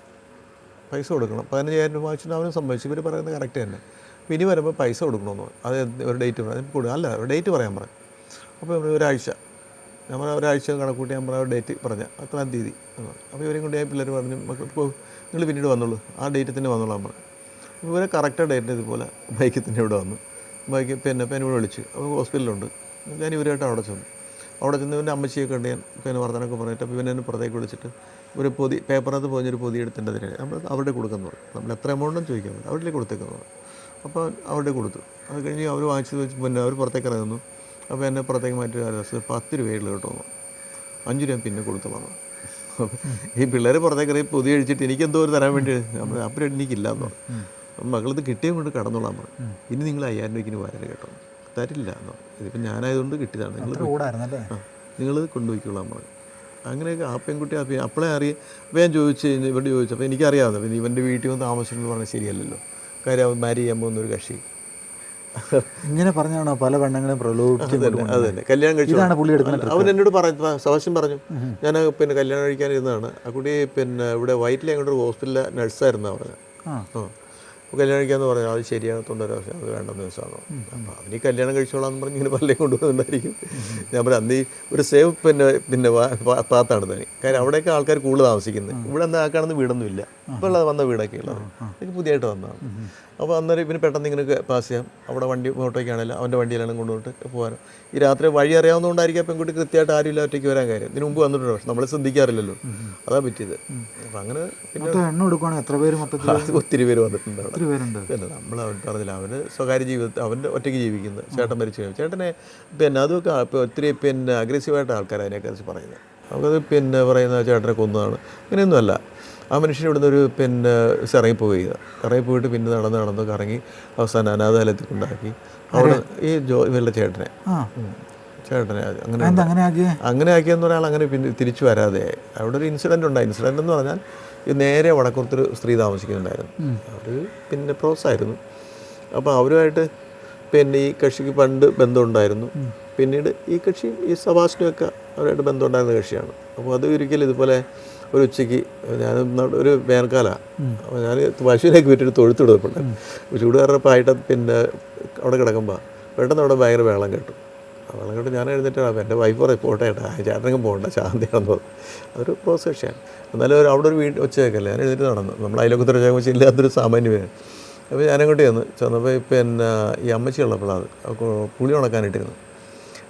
പൈസ കൊടുക്കണം. പതിനഞ്ചായിരം രൂപ വാങ്ങിച്ചിട്ട് അവനും സംഭവിച്ചു ഇവർ പറയുന്നത് കറക്റ്റ് തന്നെ. അപ്പോൾ ഇനി വരുമ്പോൾ പൈസ കൊടുക്കണമെന്ന് പറഞ്ഞു. അത് ഒരു ഡേറ്റ് പറയാം കൊടുക്കുക അല്ല ഒരു ഡേറ്റ് പറയാൻ പറഞ്ഞു. അപ്പോൾ ഇവിടെ ഒരാഴ്ച. നമ്മൾ ഒരാഴ്ച കണക്കൂട്ടി നമ്മൾ ആ ഡേറ്റ് പറഞ്ഞ അത്രാം തീയതി എന്ന് പറഞ്ഞു. അപ്പോൾ ഇവരെയും കൊണ്ട് പിള്ളേർ പറഞ്ഞു മക്കൾ നിങ്ങൾ പിന്നീട് വന്നോളൂ. ആ ഡേറ്റ് തന്നെ വന്നോളാം പറഞ്ഞു. ഇവരെ കറക്റ്റ് ഡേറ്റിന് ഇതുപോലെ ബൈക്കിൽ തന്നെ ഇവിടെ വന്നു. ബൈക്ക് പിന്നെ പിന്നെ ഇവിടെ വിളിച്ചു. അപ്പോൾ ഹോസ്പിറ്റലുണ്ട് ഞാൻ ഇവരായിട്ട് അവിടെ ചെന്നു. അവിടെ ചെന്ന് ഇവന്റെ അമ്മച്ചിയൊക്കെ ഉണ്ട് ഞാൻ പിന്നെ വർദ്ധനൊക്കെ പറഞ്ഞിട്ട് അപ്പോൾ ഇവനെ പുറത്തേക്ക് വിളിച്ചിട്ട് ഒരു പൊതി പേപ്പറിനകത്ത് പോയൊരു പൊതി എടുത്തിട്ട് നമ്മൾ അവരുടെ കൊടുക്കുന്നു നമ്മൾ എത്ര എമൗണ്ടും ചോദിക്കാൻ പറ്റും അവിടെ കൊടുത്തേക്കുന്നു അപ്പോൾ അവരുടെ കൊടുത്തു. അത് കഴിഞ്ഞ് അവർ വാങ്ങിച്ചത് വെച്ച് പിന്നെ അവർ പുറത്തേക്ക് ഇറങ്ങുന്നു. അപ്പോൾ എന്നെ പുറത്തേക്ക് മാറ്റി ഡ്രസ്സ് പത്ത് രൂപയുള്ള കേട്ടോ. അഞ്ച് രൂപ പിന്നെ കൊടുത്തു പറഞ്ഞു. ഈ പിള്ളേർ പുറത്തേക്ക് ഇറങ്ങി പൊതി കഴിച്ചിട്ട് എനിക്ക് എന്തോ ഒരു തരാൻ വേണ്ടി നമ്മൾ അപ്പം എനിക്കില്ല എന്ന് പറഞ്ഞു അപ്പം മകളിത് കിട്ടിയും കൊണ്ട് കടന്നോളാൻ പറഞ്ഞു. ഇനി നിങ്ങൾ അയ്യായിരം രൂപയ്ക്ക് വരരുത് കേട്ടോ. തരില്ല എന്ന് പറഞ്ഞു ഇതിപ്പോൾ ഞാനായതുകൊണ്ട് കിട്ടിയതാണ് നിങ്ങൾ നിങ്ങൾ കൊണ്ടുപോയിക്കോളാൻ പറഞ്ഞു. അങ്ങനെയൊക്കെ ആ പെൺകുട്ടി ആ അപ്പോഴേ അറിയാം അപ്പോൾ ഞാൻ ചോദിച്ചു ഇവിടെ ചോദിച്ചു. അപ്പോൾ എനിക്കറിയാവുന്നത് പിന്നെ ഇവന്റെ വീട്ടിൽ വന്ന് താമസിക്കുന്നത് പറഞ്ഞാൽ ശരിയല്ലല്ലോ. കാര്യം മാരി ചെയ്യാൻ പോകുന്ന ഒരു കക്ഷി. ഇങ്ങനെ പറഞ്ഞാണോ പല പെണ്ണുങ്ങളെയും കല്യാണം കഴിച്ചു ഇതാണ് പുള്ളി അല്ല, അവൻ എന്നോട് പറഞ്ഞു സവാശം പറഞ്ഞു ഞാൻ പിന്നെ കല്യാണം കഴിക്കാനിരുന്നതാണ് ആ കുട്ടി പിന്നെ ഇവിടെ വൈറ്റിലെ അങ്ങോട്ട് ഒരു ഹോസ്പിറ്റലിലെ നഴ്സായിരുന്നു പറഞ്ഞത് കല്യാണം കഴിക്കാന്ന് പറഞ്ഞു അത് ശരിയാകത്തോണ്ട് ഒരു ആവശ്യം അത് വേണ്ടെന്ന് ദിവസമാണോ അപ്പം അവന് കല്യാണം കഴിച്ചോളാം എന്ന് പറഞ്ഞ് ഇങ്ങനെ പല്ലേ കൊണ്ടുപോകുന്നുണ്ടായിരിക്കും. ഞാൻ പറയാം അന്ന് ഈ ഒരു സേവ് പിന്നെ പിന്നെ പാത്താണ് തന്നെ കാര്യം അവിടെയൊക്കെ ആൾക്കാർ കൂടുതൽ താമസിക്കുന്നത്. ഇവിടെ എന്താ ആക്കാണെന്ന് വീടൊന്നും ഇല്ല. ഇപ്പോൾ ഉള്ളത് വന്ന വീടൊക്കെ ഉള്ളത് എനിക്ക് പുതിയതായിട്ട് വന്നതാണ്. അപ്പോൾ അന്നേരം ഇവന് പെട്ടെന്ന് ഇങ്ങനെ പാസ് ചെയ്യാം. അവിടെ വണ്ടി ഓട്ടോയ്ക്കാണെങ്കിലും അവന്റെ വണ്ടിയിലാണ് കൊണ്ടുപോയിട്ട് പോകാനും ഈ രാത്രി വഴി അറിയാവുന്നതുകൊണ്ടായിരിക്കും പെൺകുട്ടി കൃത്യമായിട്ട് ആരും ഇല്ല ഒറ്റയ്ക്ക് വരാൻ കാര്യം. ഇതിന് മുമ്പ് വന്നിട്ടുണ്ട് പക്ഷെ നമ്മൾ ശ്രദ്ധിക്കാറില്ലല്ലോ. അതാ പറ്റിയത്. അപ്പോൾ അങ്ങനെ പിന്നെ എത്ര പേര് മൊത്തത്തിൽ ഒത്തിരി പേര് വന്നിട്ടുണ്ട് പിന്നെ നമ്മൾ അവൻ പറഞ്ഞില്ല. അവന് സ്വകാര്യ ജീവിതത്തിൽ അവന്റെ ഒറ്റയ്ക്ക് ജീവിക്കുന്നത് ചേട്ടൻ മരിച്ചു കഴിഞ്ഞു. ചേട്ടനെ പിന്നെ അതൊക്കെ ഇപ്പോൾ ഒത്തിരി പിന്നെ അഗ്രസീവായിട്ട് ആൾക്കാർ അതിനെക്കുറിച്ച് പറയുന്നത്. നമുക്കത് പിന്നെ പറയുന്ന ചേട്ടനെ കൊന്നതാണ്. അങ്ങനെയൊന്നുമല്ല. ആ മനുഷ്യൻ ഇവിടുന്ന് ഒരു പിന്നെ ചെയ്ത ഇറങ്ങിപ്പോയിട്ട് പിന്നെ നടന്ന് നടന്ന് കറങ്ങി അവസാനം അനാഥാലയത്തിൽ കൊണ്ടാക്കി അവിടെ ഈ ജോ ഇവരുടെ ചേട്ടനെ. ചേട്ടനെ അങ്ങനെ അങ്ങനെ ആക്കിയേ അങ്ങനെ ആക്കിയെന്ന് ഒരാൾ അങ്ങനെ പിന്നെ തിരിച്ചു വരാതെയായി അവിടെ ഒരു ഇൻസിഡന്റ് ഉണ്ടായി ഇൻസിഡന്റ് എന്ന് പറഞ്ഞാൽ ഇത് നേരെ വടക്കുറത്തൊരു സ്ത്രീ താമസിക്കുന്നുണ്ടായിരുന്നു. അവർ പിന്നെ പ്രോസായിരുന്നു അപ്പോൾ അവരുമായിട്ട് പിന്നെ ഈ കക്ഷിക്ക് പണ്ട് ബന്ധമുണ്ടായിരുന്നു. പിന്നീട് ഈ കക്ഷി ഈ സഭാഷിനും ഒക്കെ അവരായിട്ട് ബന്ധമുണ്ടായിരുന്ന കക്ഷിയാണ്. അപ്പോൾ അത് ഒരിക്കലും ഇതുപോലെ ഒരു ഉച്ചയ്ക്ക് ഞാൻ ഒരു വേനൽക്കാലമാണ് അപ്പോൾ ഞാൻ പശുവിനൊക്കെ വിട്ടിട്ട് തൊഴുത്തിടുന്നുണ്ട് ചൂടുകാരപ്പം ആയിട്ട് പിന്നെ അവിടെ കിടക്കുമ്പോൾ പെട്ടെന്ന് അവിടെ ഭയങ്കര വെള്ളം കേട്ടു. ആ വെള്ളം കേട്ട് ഞാൻ എഴുന്നേറ്റാണ് എന്റെ വൈഫ് പറയും പോട്ടെ ഏട്ടാ ചേട്ടനെങ്കിലും പോകണ്ട ശാന്തിയാണെന്ന് പറഞ്ഞു. അതൊരു പ്രോസക്ഷയാണ് എന്നാലും ഒരു അവിടെ ഒരു വീട് ഉച്ചയൊക്കെയല്ലേ ഞാൻ എഴുന്നേറ്റ് നടന്നു. നമ്മൾ അതിലൊക്കെ വെച്ചാൽ ഇല്ലാത്തൊരു സാമാന്യമാണ് അപ്പോൾ ഞാനങ്ങോട്ട് ചെന്ന്. ചെന്നപ്പോൾ പിന്നെ ഈ അമ്മച്ചി ഉള്ളപ്പോഴാണ് പുളി ഉണക്കാനിട്ടിരുന്നു